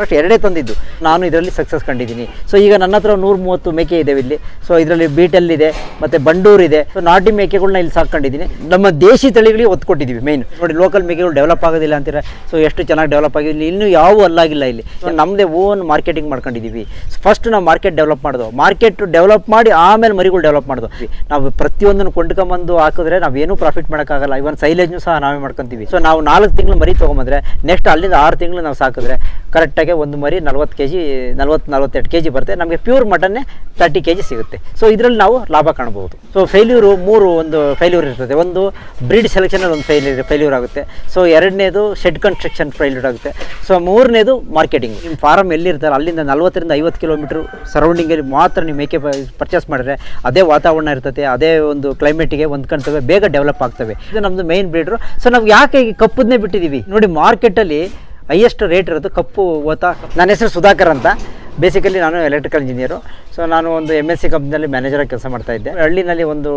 First ಎರಡೇ ತಂದಿದ್ದು. ನಾನು ಇದರಲ್ಲಿ ಸಕ್ಸಸ್ ಕಂಡಿದ್ದೀನಿ. ಸೊ ಈಗ ನನ್ನ ಹತ್ರ ನೂರ ಮೂವತ್ತು ಮೇಕೆ ಇದೆ ಇಲ್ಲಿ. ಸೊ ಇದರಲ್ಲಿ ಬೀಟಲ್ ಇದೆ, ಮತ್ತೆ ಬಂಡೂರ್ ಇದೆ. ಸೊ ನಾಟಿ ಮೇಕೆಗಳನ್ನ ಇಲ್ಲಿ ಸಾಕೊಂಡಿದ್ದೀನಿ ನಮ್ಮ ದೇಶಿ ತಳಿಗಳಿಗೆ ಒತ್ತು ಕೊಟ್ಟಿದ್ದೀವಿ ಮೇನ್ ನೋಡಿ ಲೋಕಲ್ ಮೇಕೆಗಳು ಡೆವಲಪ್ ಆಗೋದಿಲ್ಲ ಅಂತೀರ? ಸೊ ಎಷ್ಟು ಚೆನ್ನಾಗಿ ಡೆವಲಪ್ ಆಗಿದೆ. ಇಲ್ಲಿ ಇನ್ನೂ ಯಾವ ಅಲ್ಲಾಗಿಲ್ಲ ಇಲ್ಲಿ. ನಮ್ಮದೇ ಓನ್ ಮಾರ್ಕೆಟಿಂಗ್ ಮಾಡ್ಕೊಂಡಿದ್ದೀವಿ. ಫಸ್ಟ್ ನಾವು ಮಾರ್ಕೆಟ್ ಡೆವಲಪ್ ಮಾಡೋದು ಮಾರ್ಕೆಟ್ ಡೆವಲಪ್ ಮಾಡಿ ಆಮೇಲೆ ಮರಿಗಳು ಡೆವಲಪ್ ಮಾಡೋದು ನಾವು ಪ್ರತಿಯೊಂದನ್ನು ಕೊಂಡ್ಕೊಂಬಂದು ಹಾಕಿದ್ರೆ ನಾವೇನು ಪ್ರಾಫಿಟ್ ಮಾಡೋಕ್ಕಾಗಲ್ಲ. ಇವನ್ ಸೈಲೇಜ್ನು ಸಹ ನಾವೇ ಮಾಡ್ಕೊತೀವಿ. ಸೊ ನಾವು ನಾಲ್ಕು ತಿಂಗಳು ಮರಿ ತೊಗೊಂಬಂದ್ರೆ ನೆಕ್ಸ್ಟ್ ಅಲ್ಲಿಂದ ಆರು ತಿಂಗಳು ನಾವು ಸಾಕಿದ್ರೆ ಕರೆಕ್ಟಾಗಿ ಒಂದು ಮರಿ ನಲ್ವತ್ತು ಕೆ ಜಿ ನಲ್ವತ್ತು, ನಲ್ವತ್ತೆರಡು ಕೆ ಜಿ ಬರುತ್ತೆ. ನಮಗೆ ಪ್ಯೂರ್ ಮಟನ್ನೇ ತರ್ಟಿ ಕೆ ಜಿ ಸಿಗುತ್ತೆ. ಸೊ ಇದರಲ್ಲಿ ನಾವು ಲಾಭ ಕಾಣ್ಬೋದು. ಸೊ ಫೇಲ್ಯೂರು ಮೂರು ಒಂದು ಫೇಲ್ಯೂರ್ ಇರ್ತದೆ. ಒಂದು ಬ್ರೀಡ್ ಸೆಲೆಕ್ಷನಲ್ಲಿ ಒಂದು ಫೇಲ್ಯೂರ್ ಫೇಲ್ಯೂರ್ ಆಗುತ್ತೆ. ಸೊ ಎರಡನೇದು ಶೆಡ್ ಕನ್ಸ್ಟ್ರಕ್ಷನ್ ಫೇಲ್ಯೂರ್ ಆಗುತ್ತೆ. ಸೊ ಮೂರನೇದು ಮಾರ್ಕೆಟಿಂಗ್ ನಿಮ್ಮ ಫಾರಮ್ ಎಲ್ಲಿರ್ತಾರೆ? ಅಲ್ಲಿಂದ ನಲ್ವತ್ತರಿಂದ ಐವತ್ತು ಕಿಲೋಮೀಟ್ರ್ ಸರೌಂಡಿಂಗಲ್ಲಿ ಮಾತ್ರ ನೀವು ಮೇಕೆ ಪರ್ಚೇಸ್ ಮಾಡಿದ್ರೆ ಅದೇ ವಾತಾವರಣ ಇರ್ತದೆ. ಅದೇ ಒಂದು ಕ್ಲೈಮೇಟಿಗೆ ಹೊಂದ್ಕೊಂತವೆ ಬೇಗ ಡೆವಲಪ್ ಆಗ್ತವೆ. ಇದು ನಮ್ಮದು ಮೈನ್ ಬ್ರೀಡ್ರು ಸೊ ನಾವು ಯಾಕೆ ಕಪ್ಪದನ್ನೇ ಬಿಟ್ಟಿದ್ದೀವಿ ನೋಡಿ ಮಾರ್ಕೆಟಲ್ಲಿ ಹೈಯೆಸ್ಟ್ ರೇಟ್ ಇರೋದು ಕಪ್ಪು ಓತಾ. ನನ್ನ ಹೆಸರು ಸುಧಾಕರ್ ಅಂತ. ಬೇಸಿಕಲಿ ನಾನು ಎಲೆಕ್ಟ್ರಿಕಲ್ ಇಂಜಿನಿಯರು ಸೊ ನಾನು ಒಂದು ಎಂ ಎಸ್ ಸಿ ಕಂಪ್ನಿಯಲ್ಲಿ ಮ್ಯಾನೇಜರಾಗಿ ಕೆಲಸ ಮಾಡ್ತಾ ಇದ್ದೆ. ಹಳ್ಳಿನಲ್ಲಿ ಒಂದು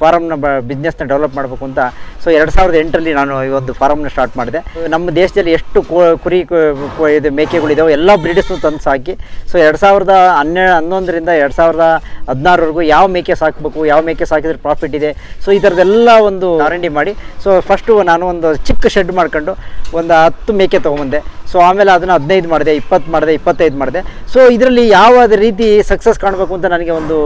ಫಾರಮ್ನ ಬ ಬಿಸ್ನೆಸ್ನ ಡೆವಲಪ್ ಮಾಡಬೇಕು ಅಂತ. ಸೊ ಎರಡು ಸಾವಿರದ ಎಂಟರಲ್ಲಿ ನಾನು ಈ ಒಂದು ಫಾರಮ್ನ ಸ್ಟಾರ್ಟ್ ಮಾಡಿದೆ. ನಮ್ಮ ದೇಶದಲ್ಲಿ ಎಷ್ಟು ಕುರಿ ಇದು ಮೇಕೆಗಳಿದಾವೆ, ಎಲ್ಲ ಬ್ರೀಡರ್ಸ್ನು ತಂದು ಸಾಕಿ. ಸೊ ಎರಡು ಸಾವಿರದ ಹನ್ನೆರಡು ಹನ್ನೊಂದರಿಂದ ಎರಡು ಸಾವಿರದ ಹದಿನಾರವರೆಗೂ ಯಾವ ಮೇಕೆ ಸಾಕಬೇಕು, ಯಾವ ಮೇಕೆ ಸಾಕಿದ್ರೆ ಪ್ರಾಫಿಟ್ ಇದೆ. ಸೊ ಈ ಥರದ್ದೆಲ್ಲ ಒಂದು ಆರ್ ಮಾಡಿ. ಸೊ ಫಸ್ಟು ನಾನು ಒಂದು ಚಿಕ್ಕ ಶೆಡ್ ಮಾಡ್ಕೊಂಡು ಒಂದು ಹತ್ತು ಮೇಕೆ ತೊಗೊಂಬಂದೆ. ಸೊ ಆಮೇಲೆ ಅದನ್ನು ಹದಿನೈದು ಮಾಡಿದೆ, ಇಪ್ಪತ್ತು ಮಾಡಿದೆ, ಇಪ್ಪತ್ತೈದು ಮಾಡಿದೆ. ಸೊ ಇದರಲ್ಲಿ ಯಾವ ರೀತಿ ಸಕ್ಸಸ್ ಕಾಣಬೇಕು ಅಂತ ನನಗೆ ಒಂದು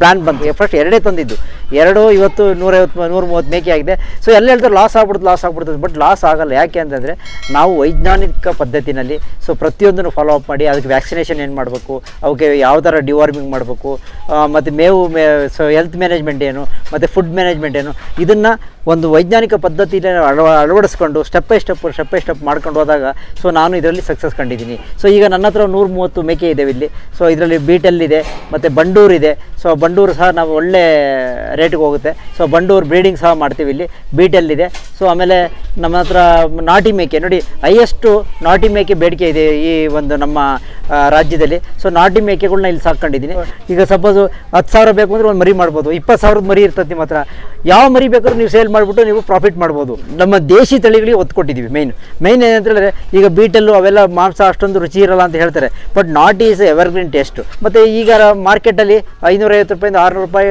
ಪ್ಲ್ಯಾನ್ ಬಂತು. ಫಸ್ಟ್ ಎರಡೇ ತಂದಿದ್ದು. ಎರಡು, ಇವತ್ತು ನೂರೈವತ್ತು ನೂರ ಮೂವತ್ತು ಮೇಕೆ ಆಗಿದೆ. ಸೊ ಎಲ್ಲ ಹೇಳ್ತಾರೆ ಲಾಸ್ ಆಗ್ಬಿಡ್ತು ಲಾಸ್ ಆಗ್ಬಿಡ್ತದೆ ಬಟ್ ಲಾಸ್ ಆಗಲ್ಲ. ಯಾಕೆ ಅಂತಂದರೆ, ನಾವು ವೈಜ್ಞಾನಿಕ ಪದ್ಧತಿನಲ್ಲಿ ಸೊ ಪ್ರತಿಯೊಂದನ್ನು ಫಾಲೋ ಅಪ್ ಮಾಡಿ, ಅದಕ್ಕೆ ವ್ಯಾಕ್ಸಿನೇಷನ್ ಏನು ಮಾಡಬೇಕು ಅವಕ್ಕೆ ಯಾವ ಥರ ಡಿವಾರ್ಮಿಂಗ್ ಮಾಡಬೇಕು ಮತ್ತು ಮೇವು ಮೇ ಸೊ ಹೆಲ್ತ್ ಮ್ಯಾನೇಜ್ಮೆಂಟ್ ಏನು, ಮತ್ತು ಫುಡ್ ಮ್ಯಾನೇಜ್ಮೆಂಟ್ ಏನು, ಇದನ್ನು ಒಂದು ವೈಜ್ಞಾನಿಕ ಪದ್ಧತಿನ ಅಳವ, ಅಳವಡಿಸ್ಕೊಂಡು step by step step by step ಮಾಡ್ಕೊಂಡು ಹೋದಾಗ ಸೊ ನಾನು ಇದರಲ್ಲಿ ಸಕ್ಸಸ್ ಕಂಡಿದ್ದೀನಿ. ಸೊ ಈಗ ನನ್ನ ಹತ್ರ ನೂರು ಮೂವತ್ತು ಮೇಕೆ ಇದೆ ಇಲ್ಲಿ. ಸೊ ಇದರಲ್ಲಿ ಬೀಟಲ್ ಇದೆ, ಮತ್ತು ಇದೆ. ಸೊ ಬಂಡೂರು ಸಹ ನಾವು ಒಳ್ಳೆ ರೇಟಿಗೆ ಹೋಗುತ್ತೆ. ಸೊ ಬಂಡೂರು ಬ್ರೀಡಿಂಗ್ ಸಹ ಮಾಡ್ತೀವಿ ಇಲ್ಲಿ. ಬೀಟಲ್ ಇದೆ. ಸೊ ಆಮೇಲೆ ನಮ್ಮ ಹತ್ರ ನಾಟಿ ಮೇಕೆ, ನೋಡಿ ಹೈಯೆಸ್ಟು ನಾಟಿ ಮೇಕೆ ಬೇಡಿಕೆ ಇದೆ ಈ ಒಂದು ನಮ್ಮ ರಾಜ್ಯದಲ್ಲಿ. ಸೊ ನಾಟಿ ಮೇಕೆಗಳನ್ನ ಇಲ್ಲಿ ಸಾಕೊಂಡಿದ್ದೀನಿ ಈಗ ಸಪೋಸು ಹತ್ತು ಸಾವಿರ ಬೇಕು ಅಂದರೆ ಒಂದು ಮರಿ ಮಾಡ್ಬೋದು. ಇಪ್ಪತ್ತು ಸಾವಿರದ ಮರಿ ಇರ್ತದೆ ನಿಮ್ಮ ಯಾವ ಮರಿ ಬೇಕಾದ್ರೂ ನೀವು ಸೇಲ್ ಮಾಡಿಬಿಟ್ಟು ನೀವು ಪ್ರಾಫಿಟ್ ಮಾಡ್ಬೋದು. ನಮ್ಮ ದೇಶಿ ತಳಿಗಳಿಗೆ ಒತ್ತು ಕೊಟ್ಟಿದ್ದೀವಿ ಮೈನ್ ಮೈನ್ ಏನಂತ ಹೇಳಿದ್ರೆ, ಈಗ ಬೀಟಲ್ಲು ಅವೆಲ್ಲ ಮಾಂಸ ಅಷ್ಟೊಂದು ರುಚಿ ಇರಲ್ಲ ಅಂತ ಹೇಳ್ತಾರೆ. But not is evergreen taste ಮತ್ತು ಈಗ ಮಾರ್ಕೆಟಲ್ಲಿ ಐನೂರೈವತ್ತು ರೂಪಾಯಿಂದ ಆರುನೂರು ರೂಪಾಯಿ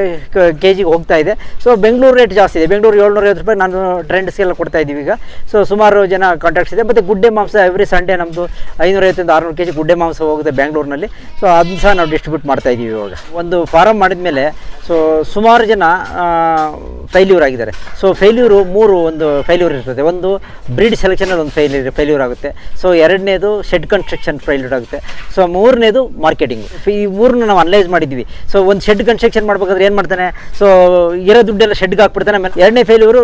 ಕೆ ಜಿಗೆ ಹೋಗ್ತಾ ಇದೆ. ಸೊ ಬೆಂಗಳೂರು ರೇಟ್ ಜಾಸ್ತಿ ಇದೆ. ಬೆಂಗಳೂರು ಏಳ್ನೂರೈವತ್ತು ರೂಪಾಯಿ ನಾನು ಟ್ರೆಂಡ್ಸ್ಗೆಲ್ಲ ಕೊಡ್ತಾ ಇದ್ದೀವಿ ಈಗ. ಸೊ ಸುಮಾರು ಜನ ಕಾಂಟ್ಯಾಕ್ಟ್ಸ್ ಇದೆ. ಮತ್ತು ಗುಡ್ಡೆ ಮಾಂಸ ಎವ್ರಿ ಸಂಡೇ ನಮ್ಮದು ಐನೂರೈವತ್ತಿಂದ ಆರುನೂರು ಕೆ ಜಿ ಗುಡ್ಡೆ ಮಾಂಸ ಹೋಗುತ್ತೆ ಬೆಂಗಳೂರಿನಲ್ಲಿ. ಸೊ ಅದನ್ನ ಸಹ ನಾವು ಡಿಸ್ಟ್ರಿಬ್ಯೂಟ್ ಮಾಡ್ತಾ ಇದ್ದೀವಿ ಇವಾಗ. ಒಂದು ಫಾರಮ್ ಮಾಡಿದ್ಮೇಲೆ ಸೊ ಸುಮಾರು ಜನ ಫೈಲ್ಯೂರ್ ಆಗಿದ್ದಾರೆ. ಸೊ ಫೈಲ್ಯೂರು ಮೂರು ಒಂದು ಫೈಲ್ಯೂರ್ ಇರ್ತದೆ. ಒಂದು ಬ್ರೀಡ್ ಸೆಲೆಕ್ಷನಲ್ಲಿ ಒಂದು ಫೈಲ್ಯೂರ್ ಫೈಲ್ಯೂರ್ ಆಗುತ್ತೆ. ಸೊ ಎರಡನೇದು ಶೆಡ್ ಕನ್ಸ್ಟ್ರಕ್ಷನ್ ಫೈಲ್ಯೂರ್ ಆಗುತ್ತೆ. ಸೊ ಮೂರನೇದು ಮಾರ್ಕೆಟಿಂಗ್ ಈ ಮೂರನ್ನ ನಾವು ಅನಲೈಸ್ ಮಾಡಿದ್ವಿ. ಸೊ ಒಂದು ಶೆಡ್ ಕನ್ಸ್ಟ್ರಕ್ಷನ್ ಮಾಡ್ಬೇಕಾದ್ರೆ ಏನು ಮಾಡ್ತಾನೆ? ಸೊ ಇರೋ ದುಡ್ಡೆಲ್ಲ ಶೆಡ್ಗೆ ಹಾಕ್ಬಿಡ್ತಾನೆ. ಆಮೇಲೆ ಎರಡನೇ ಫೈಲ್ಯೂರು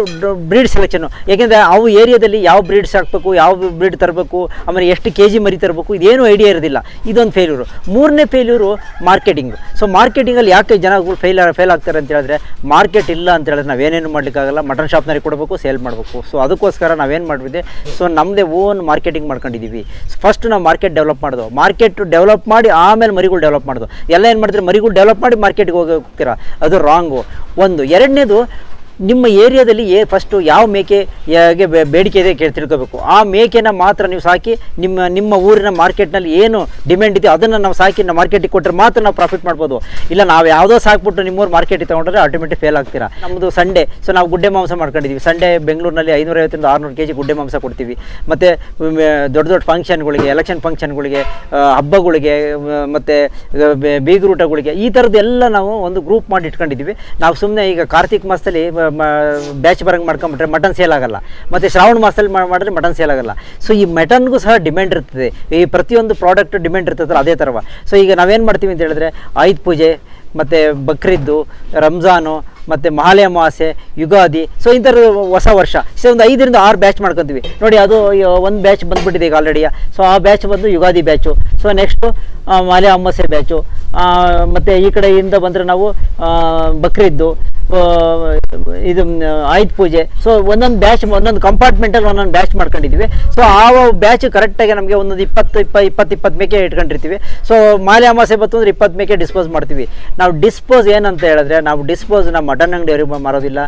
ಬ್ರೀಡ್ ಸೆಲೆಕ್ಷನು ಏಕೆಂದರೆ ಅವು ಏರಿಯಾದಲ್ಲಿ ಯಾವ ಬ್ರೀಡ್ಸ್ ಹಾಕಬೇಕು, ಯಾವ ಬ್ರೀಡ್ ತರಬೇಕು, ಆಮೇಲೆ ಎಷ್ಟು ಕೆ ಜಿ ಮರಿ ತರಬೇಕು, ಇದೇನು ಐಡಿಯಾ ಇರೋದಿಲ್ಲ. ಇದೊಂದು ಫೇಲ್ಯೂರು ಮೂರನೇ ಫೇಲ್ಯೂರು ಮಾರ್ಕೆಟಿಂಗ್ ಸೊ ಮಾರ್ಕೆಟಿಂಗಲ್ಲಿ ಯಾಕೆ ಜನಗಳು ಫೇಲ್ ಫೇಲ್ ಆಗ್ತಾರೆ ಅಂತ ಹೇಳಿದ್ರೆ ಮಾರ್ಕೆಟ್ ಇಲ್ಲ ಅಂತ ಹೇಳಿದ್ರೆ ನಾವೇನೇನು ಮಾಡ್ಲಿಕ್ಕಾಗಲ್ಲ ಮಟನ್ ಶಾಪ್ನವ್ರಿಗೆ ಕೊಡಬೇಕು ಸೇಲ್ ಮಾಡಬೇಕು. ಸೊ ಅದಕ್ಕೋಸ್ಕರ ನಾವೇನು ಮಾಡಿದ್ವಿ ಸೊ ನಮ್ಮದೇ ಓನ್ ಮಾರ್ಕೆಟಿಂಗ್ ಮಾಡ್ಕೊಂಡಿದ್ದೀವಿ. ಫಸ್ಟ್ ನಾವು ಮಾರ್ಕೆಟ್ ಡೆವಲಪ್ ಮಾಡೋದು. ಮಾರ್ಕೆಟ್ ಡೆವಲಪ್ ಮಾಡಿ ಆಮೇಲೆ ಮರಿಗಳು ಡೆವಲಪ್ ಮಾಡೋದು. ಎಲ್ಲ ಏನು ಮಾಡ್ತಾರೆ? ಮರಿಗಳು ಡೆವಲಪ್ ಮಾಡಿ ಮಾರ್ಕೆಟ್ಗೆ ಹೋಗಿ ಹೋಗ್ತೀರಾ? ಅದು ರಾಂಗು ಒಂದು. ಎರಡನೇದು ನಿಮ್ಮ ಏರಿಯಾದಲ್ಲಿ ಏ ಫಸ್ಟು ಯಾವ ಮೇಕೆಗೆ ಬೇಡಿಕೆ ಇದೆ ಕೇಳಿ ತಿಳ್ಕೋಬೇಕು. ಆ ಮೇಕೆನ ಮಾತ್ರ ನೀವು ಸಾಕಿ, ನಿಮ್ಮ ನಿಮ್ಮ ಊರಿನ ಮಾರ್ಕೆಟ್ನಲ್ಲಿ ಏನು ಡಿಮ್ಯಾಂಡ್ ಇದೆ ಅದನ್ನು ನಾವು ಸಾಕಿ, ನಮ್ಮ ಮಾರ್ಕೆಟಿಗೆ ಕೊಟ್ಟರೆ ಮಾತ್ರ ನಾವು ಪ್ರಾಫಿಟ್ ಮಾಡ್ಬೋದು. ಇಲ್ಲ, ನಾವು ಯಾವುದೋ ಸಾಕ್ಬಿಟ್ಟು ನಿಮ್ಮೂರು ಮಾರ್ಕೆಟಿಗೆ ತೊಗೊಂಡ್ರೆ ಆಟೋಮೆಟಿಕ್ ಫೇಲ್ ಆಗ್ತೀರಾ? ನಮ್ಮದು ಸಂಡೇ ಸೊ ನಾವು ಗುಡ್ಡೆ ಮಾಂಸ ಮಾಡ್ಕೊಂಡಿದ್ದೀವಿ ಸಂಡೇ ಬೆಂಗಳೂರಿನಲ್ಲಿ ಐನೂರೈವತ್ತರಿಂದ ಆರುನೂರು ಕೆ ಜಿ ಗುಡ್ಡೆ ಮಾಂಸ ಕೊಡ್ತೀವಿ. ಮತ್ತು ದೊಡ್ಡ ದೊಡ್ಡ ಫಂಕ್ಷನ್ಗಳಿಗೆ ಎಲೆಕ್ಷನ್ ಫಂಕ್ಷನ್ಗಳಿಗೆ ಹಬ್ಬಗಳಿಗೆ ಮತ್ತು ಬೀಗರೂಟಗಳಿಗೆ ಈ ಥರದ್ದೆಲ್ಲ ನಾವು ಒಂದು ಗ್ರೂಪ್ ಮಾಡಿ ಇಟ್ಕೊಂಡಿದ್ದೀವಿ ನಾವು ಸುಮ್ಮನೆ ಈಗ ಕಾರ್ತಿಕ್ ಮಾಸದಲ್ಲಿ ಬ್ಯಾಚ್ ಬರಂಗೆ ಮಾಡ್ಕೊಂಬಿಟ್ರೆ ಮಟನ್ ಸೇಲ್ ಆಗಲ್ಲ. ಮತ್ತು ಶ್ರಾವಣ ಮಾಸದಲ್ಲಿ ಮಾಡಿದ್ರೆ ಮಟನ್ ಸೇಲ್ ಆಗಲ್ಲ. ಸೊ ಈ ಮಟನ್ಗೂ ಸಹ ಡಿಮ್ಯಾಂಡ್ ಇರ್ತದೆ. ಈ ಪ್ರತಿಯೊಂದು ಪ್ರಾಡಕ್ಟ್ ಡಿಮ್ಯಾಂಡ್ ಇರ್ತದಲ್ಲ ಅದೇ ಥರ ಸೊ ಈಗ ನಾವೇನು ಮಾಡ್ತೀವಿ ಅಂತ ಹೇಳಿದ್ರೆ, ಆಯುಧ ಪೂಜೆ, ಮತ್ತು ಬಕ್ರಿದ್ದು, ರಂಜಾನು, ಮತ್ತು ಮಹಾಲಯ ಮಾಸೆ ಯುಗಾದಿ ಸೊ ಇಂಥರ ಹೊಸ ವರ್ಷ. ಸೊ ಒಂದು ಐದರಿಂದ ಆರು ಬ್ಯಾಚ್ ಮಾಡ್ಕೊತೀವಿ. ನೋಡಿ, ಅದು ಒಂದು ಬ್ಯಾಚ್ ಬಂದುಬಿಟ್ಟಿದೆ ಈಗ ಆಲ್ರೆಡಿ ಸೊ ಆ ಬ್ಯಾಚ್ ಬಂದು Ugadi batch so next Mahalaya Amavasya batch ಮತ್ತು ಈ ಕಡೆಯಿಂದ ಬಂದರೆ ನಾವು ಬಕ್ರೀದ್ದು ಇದು ಆಯುಧ ಪೂಜೆ. ಸೊ ಒಂದೊಂದು ಬ್ಯಾಚ್ ಒಂದೊಂದು ಕಂಪಾರ್ಟ್ಮೆಂಟಲ್ಲಿ ಒಂದೊಂದು ಬ್ಯಾಚ್ ಮಾಡ್ಕೊಂಡಿದ್ವಿ ಸೊ ಆ ಬ್ಯಾಚ್ ಕರೆಕ್ಟಾಗಿ ನಮಗೆ ಒಂದೊಂದು ಇಪ್ಪತ್ತು ಇಪ್ಪ ಇಪ್ಪತ್ತು ಇಪ್ಪತ್ತು ಮೇಕೆ ಇಟ್ಕೊಂಡಿರ್ತೀವಿ. ಸೊ ಮಾಲೆ ಅಮಾಸೆ ಬಂತು ಅಂದ್ರೆ ಇಪ್ಪತ್ತು ಮೇಕೆ ಡಿಸ್ಪೋಸ್ ಮಾಡ್ತೀವಿ. ನಾವು ಡಿಸ್ಪೋಸ್ ಏನಂತ ಹೇಳಿದ್ರೆ, ನಾವು ಡಿಸ್ಪೋಸ್ ನಾವು ಮಟನ್ ಅಂಗಡಿಯವ್ರಿಗೆ ಮಾರೋದಿಲ್ಲ.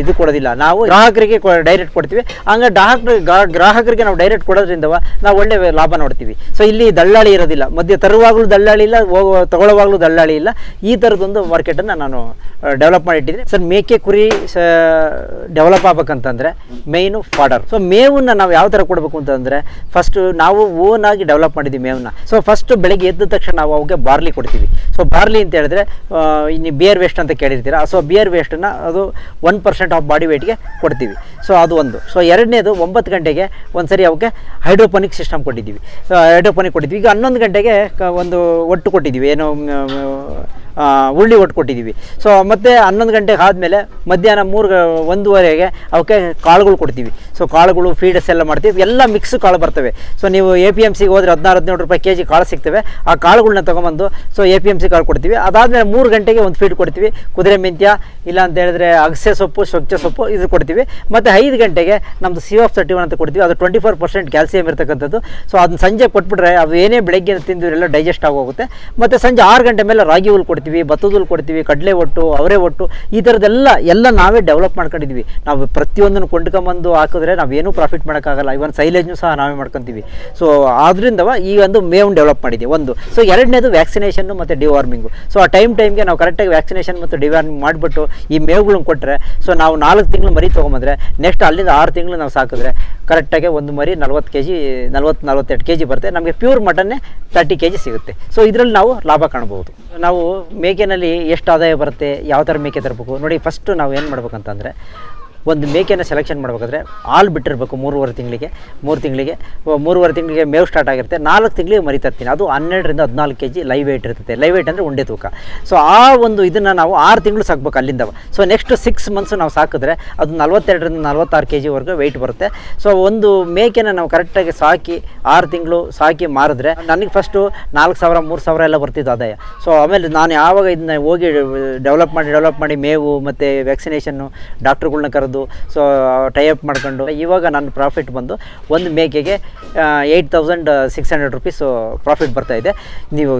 ಇದು ಕೊಡೋದಿಲ್ಲ. ನಾವು ಗ್ರಾಹಕರಿಗೆ ಡೈರೆಕ್ಟ್ ಕೊಡ್ತೀವಿ. ಹಂಗೆ ಗ್ರಾಹಕರಿಗೆ ಗ್ರಾಹಕರಿಗೆ ನಾವು ಡೈರೆಕ್ಟ್ ಕೊಡೋದ್ರಿಂದ ನಾವು ಒಳ್ಳೆ ಲಾಭ ನೋಡ್ತೀವಿ. ಸೊ ಇಲ್ಲಿ ದಳ್ಳಾಳಿ ಇರೋದಿಲ್ಲ. ಮಧ್ಯೆ ತರುವಾಗಲೂ ದಳ್ಳಾಳಿ ಇಲ್ಲ ಹೋಗುವ ತಗೊಳ್ಳುವಾಗಲೂ ದಳ್ಳಾಳಿ ಇಲ್ಲ. ಈ ಥರದೊಂದು ಮಾರ್ಕೆಟನ್ನು ನಾನು ಡೆವಲಪ್ ಮಾಡಿಟ್ಟಿದ್ದೀನಿ. ಸರ್ ಮೇಕೆ ಕುರಿ ಡೆವಲಪ್ ಆಗ್ಬೇಕಂತಂದರೆ ಮೇಯ್ನು ಫಾಡರ್ ಸೊ ಮೇವನ್ನ ನಾವು ಯಾವ ಥರ ಕೊಡಬೇಕು ಅಂತಂದರೆ ಫಸ್ಟು ನಾವು ಓನ್ ಆಗಿ ಡೆವಲಪ್ ಮಾಡಿದ್ದೀವಿ ಮೇವನ್ನ. ಸೊ ಫಸ್ಟ್ ಬೆಳಗ್ಗೆ ಎದ್ದ ತಕ್ಷಣ ನಾವು ಅವಾಗ ಬಾರ್ಲಿ ಕೊಡ್ತೀವಿ. ಸೊ ಬಾರ್ಲಿ ಅಂತ ಹೇಳಿದ್ರೆ ಇನ್ನು ಬಿಯರ್ ವೇಸ್ಟ್ ಅಂತ ಕೇಳಿರ್ತೀರಾ? ಸೊ ಬಿಯರ್ ವೇಸ್ಟನ್ನು ಅದು ಒನ್ ಆಫ್ ಬಾಡಿ ವೇಟ್ಗೆ ಕೊಡ್ತೀವಿ. ಸೊ ಅದು ಒಂದು. ಸೊ ಎರಡನೇದು ಒಂಬತ್ತು ಗಂಟೆಗೆ ಒಂದು ಸರಿ ಅವಕ್ಕೆ ಹೈಡ್ರೋಪೋನಿಕ್ ಸಿಸ್ಟಮ್ ಕೊಟ್ಟಿದ್ದೀವಿ. ಹೈಡ್ರೋಪನಿಕ್ ಕೊಟ್ಟಿದ್ವಿ ಈಗ ಹನ್ನೊಂದು ಗಂಟೆಗೆ ಒಂದು ಒಟ್ಟು ಕೊಟ್ಟಿದ್ದೀವಿ. ಏನೋ ಉಳ್ಳಿ ಒಟ್ಟು ಕೊಟ್ಟಿದ್ದೀವಿ. ಸೊ ಮತ್ತೆ ಹನ್ನೊಂದು ಗಂಟೆಗೆ ಆದಮೇಲೆ ಮಧ್ಯಾಹ್ನ ಮೂರು ಒಂದೂವರೆಗೆ ಅವಕ್ಕೆ ಕಾಳುಗಳು ಕೊಡ್ತೀವಿ. ಸೊ ಕಾಳುಗಳು ಫೀಡಸ್ ಎಲ್ಲ ಮಾಡ್ತೀವಿ. ಎಲ್ಲ ಮಿಕ್ಸ್ ಕಾಳು ಬರ್ತವೆ. ಸೊ ನೀವು ಎ ಪಿ ಎಂ ಸಿಗೆ ಹೋದರೆ ಹದಿನಾರು, ಹದಿನೇಳು ರೂಪಾಯಿ ಕೆ ಜಿ ಕಾಳು ಸಿಗ್ತವೆ. ಆ ಕಾಳುಗಳನ್ನ ತೊಗೊಂಬಂದು so A P M C ಕಾಳು ಕೊಡ್ತೀವಿ. ಅದಾದಮೇಲೆ ಮೂರು ಗಂಟೆಗೆ ಒಂದು ಫೀಡ್ ಕೊಡ್ತೀವಿ. ಕುದುರೆ ಮೆಂತ್ಯ, ಇಲ್ಲ ಅಂತ ಹೇಳಿದ್ರೆ ಅಗಸೆ ಸೊಪ್ಪು ಸ್ವಚ್ಛ ಸೊಪ್ಪು, ಇದು ಕೊಡ್ತೀವಿ. ಮತ್ತು ಐದು ಗಂಟೆಗೆ ನಮ್ಮದು ಸಿ ಆಫ್ ತರ್ಟಿ ಒನ್ ಅಂತ ಕೊಡ್ತೀವಿ. ಅದು ಟ್ವೆಂಟಿ ಫೋರ್ ಪರ್ಸೆಂಟ್ ಕ್ಯಾಲ್ಸಿಯಂ ಇರ್ತಕ್ಕಂಥದ್ದು. ಸೊ ಅದನ್ನ ಸಂಜೆ ಕೊಟ್ಬಿಟ್ರೆ ಅದು ಏನೇ ಬೆಳಗ್ಗೆ ತಿಂದಿವೆಲ್ಲ ಡೈಜೆಸ್ಟ್ ಆಗೋಗುತ್ತೆ. ಮತ್ತು ಸಂಜೆ ಆರು ಗಂಟೆ ಮೇಲೆ ರಾಗಿ ಹುಲ್ ಕೊಡ್ತೀವಿ. ಭತ್ತದ ಭತ್ತದಲ್ಲಿ ಕೊಡ್ತೀವಿ, ಕಡಲೆ ಒಟ್ಟು, ಅವರೇ ಒಟ್ಟು, ಈ ಥರದ್ದೆಲ್ಲ ಎಲ್ಲ ನಾವೇ ಡೆವಲಪ್ ಮಾಡ್ಕೊಂಡಿದ್ವಿ. ನಾವು ಪ್ರತಿಯೊಂದನ್ನು ಕೊಂಡ್ಕೊಂಬಂದು ಹಾಕಿದ್ರೆ ನಾವೇನೂ ಪ್ರಾಫಿಟ್ ಮಾಡೋಕ್ಕಾಗಲ್ಲ. ಇವನ್ ಸೈಲೇಜ್ನು ಸಹ ನಾವೇ ಮಾಡ್ಕೊತೀವಿ. ಸೊ ಆದ್ರಿಂದ ಈ ಒಂದು ಮೇವನ್ನು ಡೆವಲಪ್ ಮಾಡಿದ್ದೀವಿ ಒಂದು. ಸೊ ಎರಡನೇದು ವ್ಯಾಕ್ಸಿನೇಷನ್ನು ಮತ್ತು ಡಿವಾರ್ಮಿಂಗು ಸೊ ಆ ಟೈಮ್ ಟೈಮ್ಗೆ ನಾವು ಕರೆಕ್ಟಾಗಿ ವ್ಯಾಕ್ಸಿನೇಷನ್ ಮತ್ತು ಡಿವಾರ್ಮಿಂಗ್ ಮಾಡಿಬಿಟ್ಟು ಈ ಮೇವುಗಳನ್ನು ಕೊಟ್ಟರೆ ಸೊ ನಾವು ನಾಲ್ಕು ತಿಂಗಳು ಮರಿ ತೊಗೊಂಬಂದ್ರೆ ನೆಕ್ಸ್ಟ್ ಅಲ್ಲಿಂದ ಆರು ತಿಂಗಳು ನಾವು ಸಾಕಿದ್ರೆ ಕರೆಕ್ಟಾಗಿ ಒಂದು ಮರಿ ನಲ್ವತ್ತು ಕೆ ಜಿ ನಲ್ವತ್ತು, ನಲ್ವತ್ತೆರಡು ಕೆ ಜಿ ಬರುತ್ತೆ. ನಮಗೆ ಪ್ಯೂರ್ ಮಟನ್ನೇ ತರ್ಟಿ ಕೆ ಜಿ ಸಿಗುತ್ತೆ. ಸೊ ಇದರಲ್ಲಿ ನಾವು ಲಾಭ ಕಾಣ್ಬೋದು. ನಾವು ಮೇಕೆನಲ್ಲಿ ಎಷ್ಟು ಆದಾಯ ಬರುತ್ತೆ ಯಾವ ಥರ ಮೇಕೆ ತರಬೇಕು? ನೋಡಿ ಫಸ್ಟು ನಾವು ಏನು ಮಾಡ್ಬೇಕಂತಂದರೆ ಒಂದು ಮೇಕೆಯನ್ನು ಸೆಲೆಕ್ಷನ್ ಮಾಡಬೇಕಾದ್ರೆ ಹಾಲು ಬಿಟ್ಟಿರಬೇಕು ಮೂರುವರೆ ತಿಂಗಳಿಗೆ. ಮೂರು ತಿಂಗಳಿಗೆ ಮೂರುವರೆ ತಿಂಗಳಿಗೆ ಮೇವು ಸ್ಟಾರ್ಟ್ ಆಗಿರುತ್ತೆ. ನಾಲ್ಕು ತಿಂಗಳಿಗೆ ಮರಿ ತರ್ತೀನಿ ಅದು ಹನ್ನೆರಡರಿಂದ ಹದಿನಾಲ್ಕು ಕೆ ಜಿ ಲೈವ್ ವೇಟ್ ಇರ್ತದೆ ಲೈವ್ ವೇಟ್ ಅಂದರೆ ಉಂಡೆ ತೂಕ. ಸೊ ಆ ಒಂದು ಇದನ್ನು ನಾವು ಆರು ತಿಂಗಳು ಸಾಕ್ಬೇಕು ಅಲ್ಲಿಂದ. ಸೊ ನೆಕ್ಸ್ಟ್ ಸಿಕ್ಸ್ ಮಂತ್ಸ್ ನಾವು ಸಾಕಿದ್ರೆ ಅದು ನಲ್ವತ್ತೆರಡರಿಂದ ನಲ್ವತ್ತಾರು ಕೆ ಜಿವರೆಗೂ ವೆಯ್ಟ್ ಬರುತ್ತೆ. ಸೊ ಒಂದು ಮೇಕೆನ ನಾವು ಕರೆಕ್ಟಾಗಿ ಸಾಕಿ ಆರು ತಿಂಗಳು ಸಾಕಿ ಮಾರಿದ್ರೆ ನನಗೆ ಫಸ್ಟು ನಾಲ್ಕು ಸಾವಿರ, ಮೂರು ಸಾವಿರ ಎಲ್ಲ ಬರ್ತಿದ್ದು ಆದಾಯ. ಸೊ ಆಮೇಲೆ ನಾನು ಯಾವಾಗ ಇದನ್ನ ಹೋಗಿ, ಡೆವಲಪ್ ಮಾಡಿ ಡೆವಲಪ್ ಮಾಡಿ ಮೇವು ಮತ್ತು ವ್ಯಾಕ್ಸಿನೇಷನ್ನು ಡಾಕ್ಟ್ರುಗಳ್ನ ಕರೆದು ಸೊ ಟೈಅಪ್ ಮಾಡ್ಕೊಂಡು, ಇವಾಗ ನನ್ನ ಪ್ರಾಫಿಟ್ ಬಂದು ಒಂದು ಮೇಕೆಗೆ eight thousand six hundred rupees profit ಬರ್ತಾ ಇದೆ. ನೀವು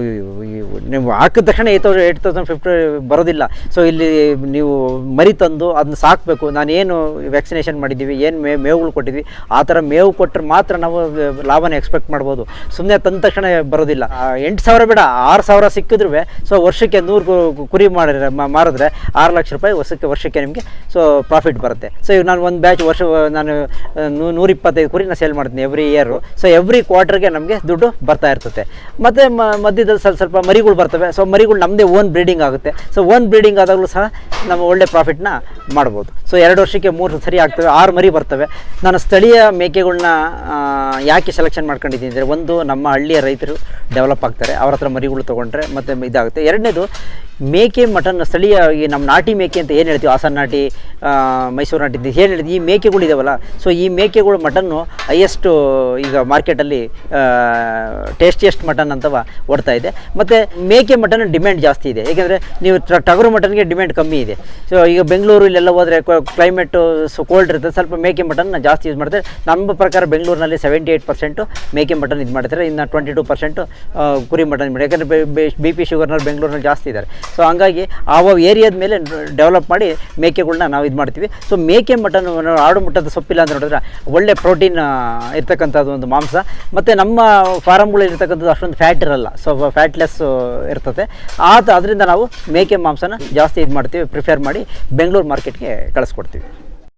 ನೀವು ಹಾಕಿದ ತಕ್ಷಣ eight thousand eight thousand fifty ಬರೋದಿಲ್ಲ. ಸೊ ಇಲ್ಲಿ ನೀವು ಮರಿ ತಂದು ಅದನ್ನ ಸಾಕಬೇಕು. ಏನು ವ್ಯಾಕ್ಸಿನೇಷನ್ ಮಾಡಿದ್ದೀವಿ, ಏನು ಮೇ, ಮೇವುಗಳು ಕೊಟ್ಟಿದ್ವಿ, ಆ ಥರ ಮೇವು ಕೊಟ್ಟರೆ ಮಾತ್ರ ನಾವು ಲಾಭನ ಎಕ್ಸ್ಪೆಕ್ಟ್ ಮಾಡ್ಬೋದು. ಸುಮ್ಮನೆ ತಂದ ತಕ್ಷಣ ಬರೋದಿಲ್ಲ. ಎಂಟು ಸಾವಿರ ಬೇಡ, ಆರು ಸಾವಿರ ಸಿಕ್ಕಿದ್ರು ಸೊ ವರ್ಷಕ್ಕೆ ನೂರು ಕುರಿ ಮಾಡಿದ್ರೆ ಮಾರಿದ್ರೆ ಆರು ಲಕ್ಷ ರೂಪಾಯಿ ವರ್ಷಕ್ಕೆ ವರ್ಷಕ್ಕೆ ನಿಮಗೆ ಸೊ ಪ್ರಾಫಿಟ್ ಬರುತ್ತೆ. ಸೊ ಈಗ ನಾನು ಒಂದು ಬ್ಯಾಚ್ ವರ್ಷ ನಾನು ನೂರ ಇಪ್ಪತ್ತೈದು ನಾನು ಸೇಲ್ ಮಾಡ್ತೀನಿ ಎವ್ರಿ ಇಯರು ಸೊ ಎವ್ರಿ ಕ್ವಾರ್ಟರ್ಗೆ ನಮಗೆ ದುಡ್ಡು ಬರ್ತಾ ಇರ್ತದೆ. ಮತ್ತು ಮಧ್ಯದಲ್ಲಿ ಸ್ವಲ್ಪ ಸ್ವಲ್ಪ ಮರಿಗಳು ಬರ್ತವೆ. ಸೊ ಮರಿಗಳು ನಮ್ಮದೇ ಓನ್ ಬ್ರೀಡಿಂಗ್ ಆಗುತ್ತೆ. ಸೊ ಓನ್ ಬ್ರೀಡಿಂಗ್ ಆದಾಗಲೂ ಸಹ ನಮ್ಮ ಒಳ್ಳೆ ಪ್ರಾಫಿಟ್ನ ಮಾಡ್ಬೋದು. ಸೊ ಎರಡು ವರ್ಷಕ್ಕೆ ಮೂರು ಸರಿ ಆಗ್ತವೆ, ಆರು ಮರಿ ಬರ್ತವೆ. ನಾನು ಸ್ಥಳೀಯ ಮೇಕೆಗಳನ್ನ ಯಾಕೆ ಸೆಲೆಕ್ಷನ್ ಮಾಡ್ಕೊಂಡಿದ್ದೀನಿ ಅಂದರೆ, ಒಂದು ನಮ್ಮ ಹಳ್ಳಿಯ ರೈತರು ಡೆವಲಪ್ ಆಗ್ತಾರೆ. ಅವ್ರ ಹತ್ರ ಮರಿಗಳು ತೊಗೊಂಡ್ರೆ ಮತ್ತು ಇದಾಗುತ್ತೆ. ಎರಡನೇದು ಮೇಕೆ ಮಟನ್ ಸ್ಥಳೀಯ ಈ ನಮ್ಮ ನಾಟಿ ಮೇಕೆ ಅಂತ ಏನು ಹೇಳ್ತೀವಿ? ಹಾಸನ ನಾಟಿ ಮೈಸೂರು ನಾಟಿ ಅಂತ ಏನು ಹೇಳ್ತೀವಿ? ಈ ಮೇಕೆಗಳಿದಾವಲ್ಲ ಸೊ ಈ ಮೇಕೆಗಳು ಮಟನ್ನು ಹೈಯೆಸ್ಟು ಈಗ ಮಾರ್ಕೆಟಲ್ಲಿ ಟೇಸ್ಟಿಯೆಸ್ಟ್ ಮಟನ್ ಅಂತವ ಓಡ್ತಾ ಇದೆ. ಮತ್ತು ಮೇಕೆ ಮಟನ್ ಡಿಮ್ಯಾಂಡ್ ಜಾಸ್ತಿ ಇದೆ. ಏಕೆಂದರೆ ನೀವು ಟಗರು ಮಟನ್ಗೆ ಡಿಮ್ಯಾಂಡ್ ಕಮ್ಮಿ ಇದೆ. ಸೊ ಈಗ ಬೆಂಗಳೂರು ಇಲ್ಲೆಲ್ಲ ಹೋದರೆ ಕ್ಲೈಮೇಟು ಸೊ ಕೋಲ್ಡ್ ಇರ್ತದೆ ಸ್ವಲ್ಪ ಮೇಕೆ ಮಟನ್ ಜಾಸ್ತಿ ಯೂಸ್ ಮಾಡ್ತಾರೆ. ನಮ್ಮ ಪ್ರಕಾರ ಬೆಂಗಳೂರಿನಲ್ಲಿ ಸೆವೆಂಟಿ ಏಯ್ಟ್ ಪರ್ಸೆಂಟು ಮೇಕೆ ಮಟನ್ ಇದು ಮಾಡ್ತಾರೆ. ಇನ್ನು ಟ್ವೆಂಟಿ ಟು ಪರ್ಸೆಂಟು ಕುರಿ ಮಟನ್ ಮಾಡಿ ಯಾಕಂದರೆ ಬಿ ಪಿ ಶುಗರ್ನಲ್ಲಿ ಬೆಂಗಳೂರಿನಲ್ಲಿ ಜಾಸ್ತಿ ಇದ್ದಾರೆ. ಸೊ ಹಂಗಾಗಿ ಆ ಏರಿಯಾದ ಮೇಲೆ ಡೆವಲಪ್ ಮಾಡಿ ಮೇಕೆಗಳನ್ನ ನಾವು ಇದು ಮಾಡ್ತೀವಿ. ಸೊ ಮೇಕೆ ಮಟನ್ ಆಡು ಮುಟ್ಟದ ಸೊಪ್ಪಿಲ್ಲ ಅಂತ ನೋಡಿದ್ರೆ ಒಳ್ಳೆ ಪ್ರೋಟೀನ್ ಇರ್ತಕ್ಕಂಥದ್ದು ಒಂದು ಮಾಂಸ. ಮತ್ತು ನಮ್ಮ ಫಾರಮ್ಗಳು ಇರ್ತಕ್ಕಂಥದ್ದು ಅಷ್ಟೊಂದು ಫ್ಯಾಟ್ ಇರಲ್ಲ. ಸೊ ಫ್ಯಾಟ್ಲೆಸ್ ಇರ್ತದೆ. ಆದ, ಅದರಿಂದ ನಾವು ಮೇಕೆ ಮಾಂಸನ ಜಾಸ್ತಿ ಇದು ಮಾಡ್ತೀವಿ ಪ್ರಿಫೇರ್ ಮಾಡಿ ಬೆಂಗಳೂರು ಮಾರ್ಕೆಟ್ಗೆ ಕಳಿಸ್ಕೊಡ್ತೀವಿ.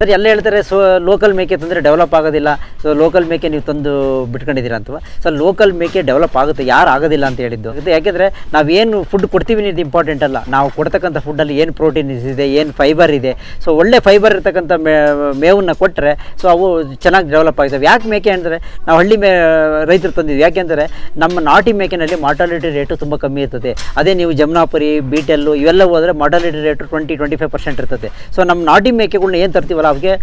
ಸರ್, ಎಲ್ಲ ಹೇಳ್ತಾರೆ ಸೊ ಲೋಕಲ್ ಮೇಕೆ ತಂದರೆ ಡೆವಲಪ್ ಆಗೋದಿಲ್ಲ. ಸೊ ಲೋಕಲ್ ಮೇಕೆ ನೀವು ತಂದು ಬಿಟ್ಕೊಂಡಿದ್ದೀರಾ ಅಂತವಾ? ಸೊ ಲೋಕಲ್ ಮೇಕೆ ಡೆವಲಪ್ ಆಗುತ್ತೆ, ಯಾರು ಆಗೋದಿಲ್ಲ ಅಂತ ಹೇಳಿದ್ದು. ಇದು ಯಾಕೆಂದರೆ, ನಾವೇನು ಫುಡ್ ಕೊಡ್ತೀವಿ ಇದು ಇಂಪಾರ್ಟೆಂಟ್ ಅಲ್ಲ. ನಾವು ಕೊಡ್ತಕ್ಕಂಥ ಫುಡ್ಡಲ್ಲಿ ಏನು ಪ್ರೋಟೀನ್ ಇದೆ, ಏನು ಫೈಬರ್ ಇದೆ. ಸೊ ಒಳ್ಳೆ ಫೈಬರ್ ಇರ್ತಕ್ಕಂಥ ಮೇವನ್ನ ಕೊಟ್ಟರೆ ಸೊ ಅವು ಚೆನ್ನಾಗಿ ಡೆವಲಪ್ ಆಗ್ತವೆ. ಯಾಕೆ ಮೇಕೆ ಅಂದರೆ, ನಾವು ಹಳ್ಳಿ ಮೇ, ರೈತರು ತಂದಿದ್ವಿ. ಯಾಕೆಂದರೆ ನಮ್ಮ ನಾಟಿ ಮೇಕೆನಲ್ಲಿ ಮಾರ್ಟಾಲಿಟಿ ರೇಟು ತುಂಬ ಕಮ್ಮಿ ಇರ್ತದೆ. ಅದೇ ನೀವು ಜಮ್ನಾಪುರಿ, ಬೀಟೆಲ್ಲು, ಇವೆಲ್ಲ ಹೋದರೆ mortality rate twenty twenty five percent ಇರ್ತದೆ. ಸೊ ನಮ್ಮ ನಾಟಿ ಮೇಕೆಗಳನ್ನ ಏನು ತರ್ತೀವಲ್ಲ ಇರ್ತಾವಲ್ಲ ಅವ್ರಿಗೆ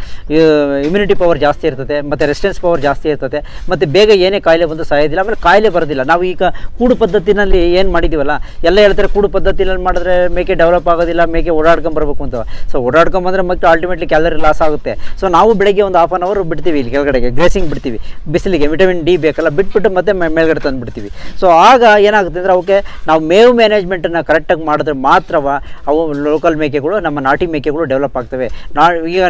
ಇಮ್ಯುನಿಟಿ ಪವರ್ ಜಾಸ್ತಿ ಇರ್ತದೆ, ಮತ್ತು ರೆಸಿಸ್ಟೆನ್ಸ್ ಪವರ್ ಜಾಸ್ತಿ ಇರ್ತದೆ, ಮತ್ತು ಬೇಗ ಏನೇ ಕಾಯಿಲೆ ಬಂದು ಸಾಯೋದಿಲ್ಲ, ಆಮೇಲೆ ಕಾಯಿಲೆ ಬರೋದಿಲ್ಲ. ನಾವು ಈಗ ಕೂಡು ಪದ್ಧತಿನಲ್ಲಿ ಏನು ಮಾಡಿದ್ದೀವಲ್ಲ ಎಲ್ಲ ಹೇಳ್ತಾರೆ ಕೂಡು ಪದ್ಧತಿನಲ್ಲಿ ಮಾಡಿದ್ರೆ ಮೇಕೆ ಡೆವಲಪ್ ಆಗೋದಿಲ್ಲ, ಮೇಕೆ ಓಡಾಡ್ಕೊಂಬರ್ಬೇಕು ಅಂತ. ಸೊ ಓಡಾಡ್ಕೊಂಬಂದ್ರೆ ಮತ್ತೆ ಅಲ್ಟಿಮೇಟ್ಲಿ ಕ್ಯಾಲರಿ ಲಾಸ್ ಆಗುತ್ತೆ. ಸೊ ನಾವು ಬೆಳಗ್ಗೆ ಒಂದು ಹಾಫ್ ಆನ್ ಅವರ್ ಬಿಡ್ತೀವಿ ಇಲ್ಲಿ ಕೆಳಗಡೆಗೆ ಗ್ರೇಸಿಂಗ್ ಬಿಡ್ತೀವಿ. ಬಿಸಿಲಿಗೆ ವಿಟಮಿನ್ ಡಿ ಬೇಕಲ್ಲ, ಬಿಟ್ಬಿಟ್ಟು ಮತ್ತೆ ಮೇಲ್ಗಡೆ ತಂದು ಬಿಡ್ತೀವಿ. ಸೊ ಆಗ ಏನಾಗುತ್ತೆ ಅಂದರೆ ಅವಕ್ಕೆ ನಾವು ಮೇವು ಮ್ಯಾನೇಜ್ಮೆಂಟನ್ನು ಕರೆಕ್ಟಾಗಿ ಮಾಡಿದ್ರೆ ಮಾತ್ರವ ಅವು ಲೋಕಲ್ ಮೇಕೆಗಳು, ನಮ್ಮ ನಾಟಿ ಮೇಕೆಗಳು ಡೆವಲಪ್ ಆಗ್ತವೆ. ನಾ ಈಗ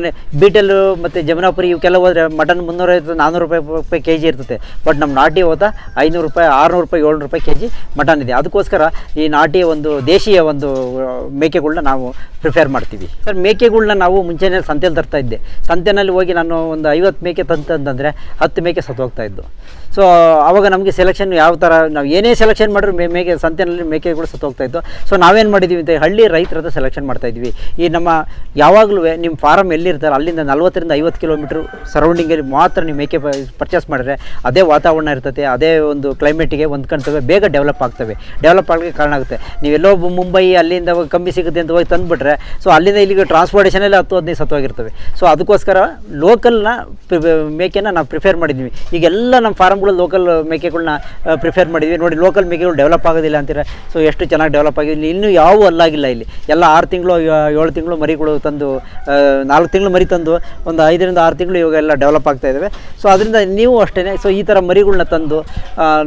ಬೀಟೆಲ್ಲು ಮತ್ತು ಜಮುನಾಪುರಿ ಇವಕ್ಕೆಲ್ಲ ಹೋದರೆ ಮಟನ್ ಮುನ್ನೂರೈವತ್ತು ನಾನ್ನೂರು ರೂಪಾಯಿ ರೂಪಾಯಿ ಕೆ ಜಿ ಇರ್ತದೆ ಬಟ್ ನಮ್ಮ ನಾಟಿ ಹೋದ ಐನೂರು ರೂಪಾಯಿ, ಆರುನೂರು ರೂಪಾಯಿ, ಏಳ್ನೂರು ರೂಪಾಯಿ ಕೆ ಜಿ ಮಟನ್ ಇದೆ. ಅದಕ್ಕೋಸ್ಕರ ಈ ನಾಟಿಯ ಒಂದು ದೇಶೀಯ ಒಂದು ಮೇಕೆಗಳನ್ನ ಮೇಕೆಗಳ್ನ ನಾವು ಪ್ರಿಫೇರ್ ಮಾಡ್ತೀವಿ. ಸರ್ ಮೇಕೆಗಳನ್ನ ನಾವು ಮುಂಚೆನೇ ಸಂತೆಯಲ್ಲಿ ತರ್ತಾ ಇದ್ದೆ. ಸಂತೆನಲ್ಲಿ ಹೋಗಿ ನಾನು ಒಂದು ಐವತ್ತು ಮೇಕೆ ತಂತಂತಂದರೆ ಹತ್ತು ಮೇಕೆ ಸತ್ತೋಗ್ತಾ ಇದ್ದು. ಸೊ ಆವಾಗ ನಮಗೆ ಸೆಲೆಕ್ಷನ್ ಯಾವ ಥರ ನಾವು ಏನೇ ಸೆಲೆಕ್ಷನ್ ಮಾಡಿದ್ರು ಮೇ ಮೇಕೆ, ಸಂತೆನಲ್ಲಿ ಮೇಕೆಗಳು ಸತ್ತೋಗ್ತಾ ಇತ್ತು ಸೊ ನಾವೇನು ಮಾಡಿದ್ದೀವಿ ಅಂತ ಹಳ್ಳಿ ರೈತರದ ಸೆಲೆಕ್ಷನ್ ಮಾಡ್ತಾ ಇದ್ವಿ. ಈ ನಮ್ಮ ಯಾವಾಗಲೂ ನಿಮ್ಮ ಫಾರಮ್ ಎಲ್ಲಿರ್ತಾರೆ ಅಲ್ಲಿಂದ ನಲ್ವತ್ತರಿಂದ ಐವತ್ತು ಕಿಲೋಮೀಟ್ರ್ ಸರೌಂಡಿಂಗಲ್ಲಿ ಮಾತ್ರ ನೀವು ಮೇಕೆ ಪರ್ಚೇಸ್ ಮಾಡಿದ್ರೆ ಅದೇ ವಾತಾವರಣ ಇರ್ತದೆ ಅದೇ ಒಂದು ಕ್ಲೈಮೇಟಿಗೆ ಹೊಂದ್ಕೊಳ್ತವೆ ಬೇಗ ಡೆವಲಪ್ ಆಗ್ತವೆ. ಡೆವಲಪ್ ಆಗಲಿಕ್ಕೆ ಕಾರಣ ಆಗುತ್ತೆ. ನೀವೆಲ್ಲೋ ಮುಂಬೈ ಅಲ್ಲಿಂದ ಕಮ್ಮಿ ಸಿಗುತ್ತೆ ಅಂತ ಹೋಗಿ ತಂದುಬಿಟ್ರೆ ಸೊ ಅಲ್ಲಿಂದ ಇಲ್ಲಿಗೆ ಟ್ರಾನ್ಸ್ಪೋರ್ಟೇಷನಲ್ಲಿ ಹತ್ತು ಹದಿನೈದು ಸತ್ತೋಗಿರ್ತವೆ ಸೊ ಅದಕ್ಕೋಸ್ಕರ ಲೋಕಲ್ನ ಮೇಕೆನ ನಾವು ಪ್ರಿಫೇರ್ ಮಾಡಿದ್ವಿ. ಈಗೆಲ್ಲ ನಮ್ಮ ಫಾರ್ಮ್ಗಳು ಲೋಕಲ್ ಮೇಕೆಗಳನ್ನ ಪ್ರಿಫೇರ್ ಮಾಡಿದ್ವಿ. ನೋಡಿ ಲೋಕಲ್ ಮೇಕೆಗಳು ಡೆವಲಪ್ ಆಗೋದಿಲ್ಲ ಅಂತೀರ? ಸೊ ಎಷ್ಟು ಚೆನ್ನಾಗಿ ಡೆವಲಪ್ ಆಗಿದೆ. ಇನ್ನೂ ಯಾವ ಅಲ್ಲಾಗಿಲ್ಲ ಇಲ್ಲಿ. ಎಲ್ಲ ಆರು ತಿಂಗಳು, ಏಳು ತಿಂಗಳು ಮರಿಗಳು ತಂದು ನಾಲ್ಕು ತಿಂಗಳು ಮರಿ ತಂದು ಒಂದು ಐದರಿಂದ ಆರು ತಿಂಗಳು ಇವಾಗ ಎಲ್ಲ ಡೆವಲಪ್ ಆಗ್ತಾ ಇದ್ದಾವೆ ಸೊ ಅದರಿಂದ ನೀವು ಅಷ್ಟೇ ಸೊ ಈ ಥರ ಮರಿಗಳನ್ನ ತಂದು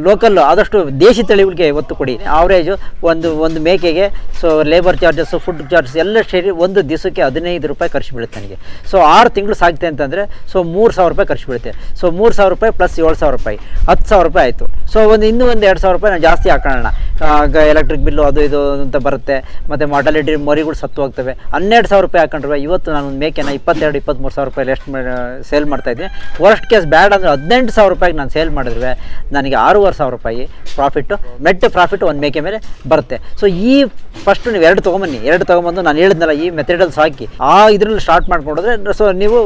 ಲೋಕಲ್ ಆದಷ್ಟು ದೇಶಿ ತಳಿಗಳಿಗೆ ಒತ್ತು ಕೊಡಿ. ಆವ್ರೇಜು ಒಂದು ಒಂದು ಮೇಕೆಗೆ so labour charges food charges ಎಲ್ಲ ಸೇರಿ ಒಂದು ದಿವಸಕ್ಕೆ ಹದಿನೈದು ರೂಪಾಯಿ ಖರ್ಚು ಬೀಳುತ್ತೆ ನನಗೆ ಸೊ ಆರು ತಿಂಗಳು ಸಾಕ್ತೆ ಅಂತಂದರೆ ಸೊ ಮೂರು ಸಾವಿರ ರೂಪಾಯಿ ಖರ್ಚು ಬೀಳುತ್ತೆ. ಸೊ ಮೂರು ಸಾವಿರ ರೂಪಾಯಿ ಪ್ಲಸ್ ಏಳು ಸಾವಿರ ರೂಪಾಯಿ, ಹತ್ತು ಸಾವಿರ ರೂಪಾಯಿ ಆಯಿತು. ಸೊ ಒಂದು, ಇನ್ನೂ ಒಂದು ಎರಡು ಸಾವಿರ ರೂಪಾಯಿ ನಾನು ಜಾಸ್ತಿ ಹಾಕೋಣ. ಎಲೆಕ್ಟ್ರಿಕ್ ಬಿಲ್ಲು ಅದು ಇದು ಅಂತ ಬರುತ್ತೆ. ಮತ್ತು ಮಾರ್ಟಾಲಿಟಿ ಮರಿಗಳು ಸತ್ತು ಹೋಗ್ತವೆ ಹನ್ನೆರಡು ಸಾವಿರ ರೂಪಾಯಿ ಹಾಕೊಂಡ್ರೆ ಇವತ್ತು ನಾನು ಒಂದು ಮೇಕೆನ ಇಪ್ಪತ್ತೆರಡು ಇಪ್ಪತ್ತ್ಮೂರು ಸಾವಿರ ರೂಪಾಯಿ ಎಷ್ಟು ಸೇಲ್ ಮಾಡ್ತಾ ಇದ್ದೀನಿ. ವರ್ಸ್ಟ್ ಕೇಸ್ ಬ್ಯಾಡ್ ಅಂದರೆ ಹದಿನೆಂಟು ಸಾವಿರ ರೂಪಾಯಿಗೆ ನಾನು ಸೇಲ್ ಮಾಡಿದ್ರೆ ನನಗೆ ಆರೂವರೆ ಸಾವಿರ ರೂಪಾಯಿ ಪ್ರಾಫಿಟ್ಟು ನೆಟ್ ಪ್ರಾಫಿಟ್ ಒಂದು ಮೇಕೆ ಮೇಲೆ ಬರುತ್ತೆ. ಸೊ ಈ ಫಸ್ಟ್ ನೀವು ಎರಡು ತೊಗೊಂಬನ್ನಿ. ಎರಡು ತೊಗೊಂಬಂದು ನಾನು ಹೇಳಿದ್ನಲ್ಲ ಈ ಮೆಥಡಲ್ಸ್ ಹಾಕಿ ಆ ಇದರಲ್ಲಿ ಸ್ಟಾರ್ಟ್ ಮಾಡ್ಕೊಂಡ್ರೆ ಸೊ ನೀವು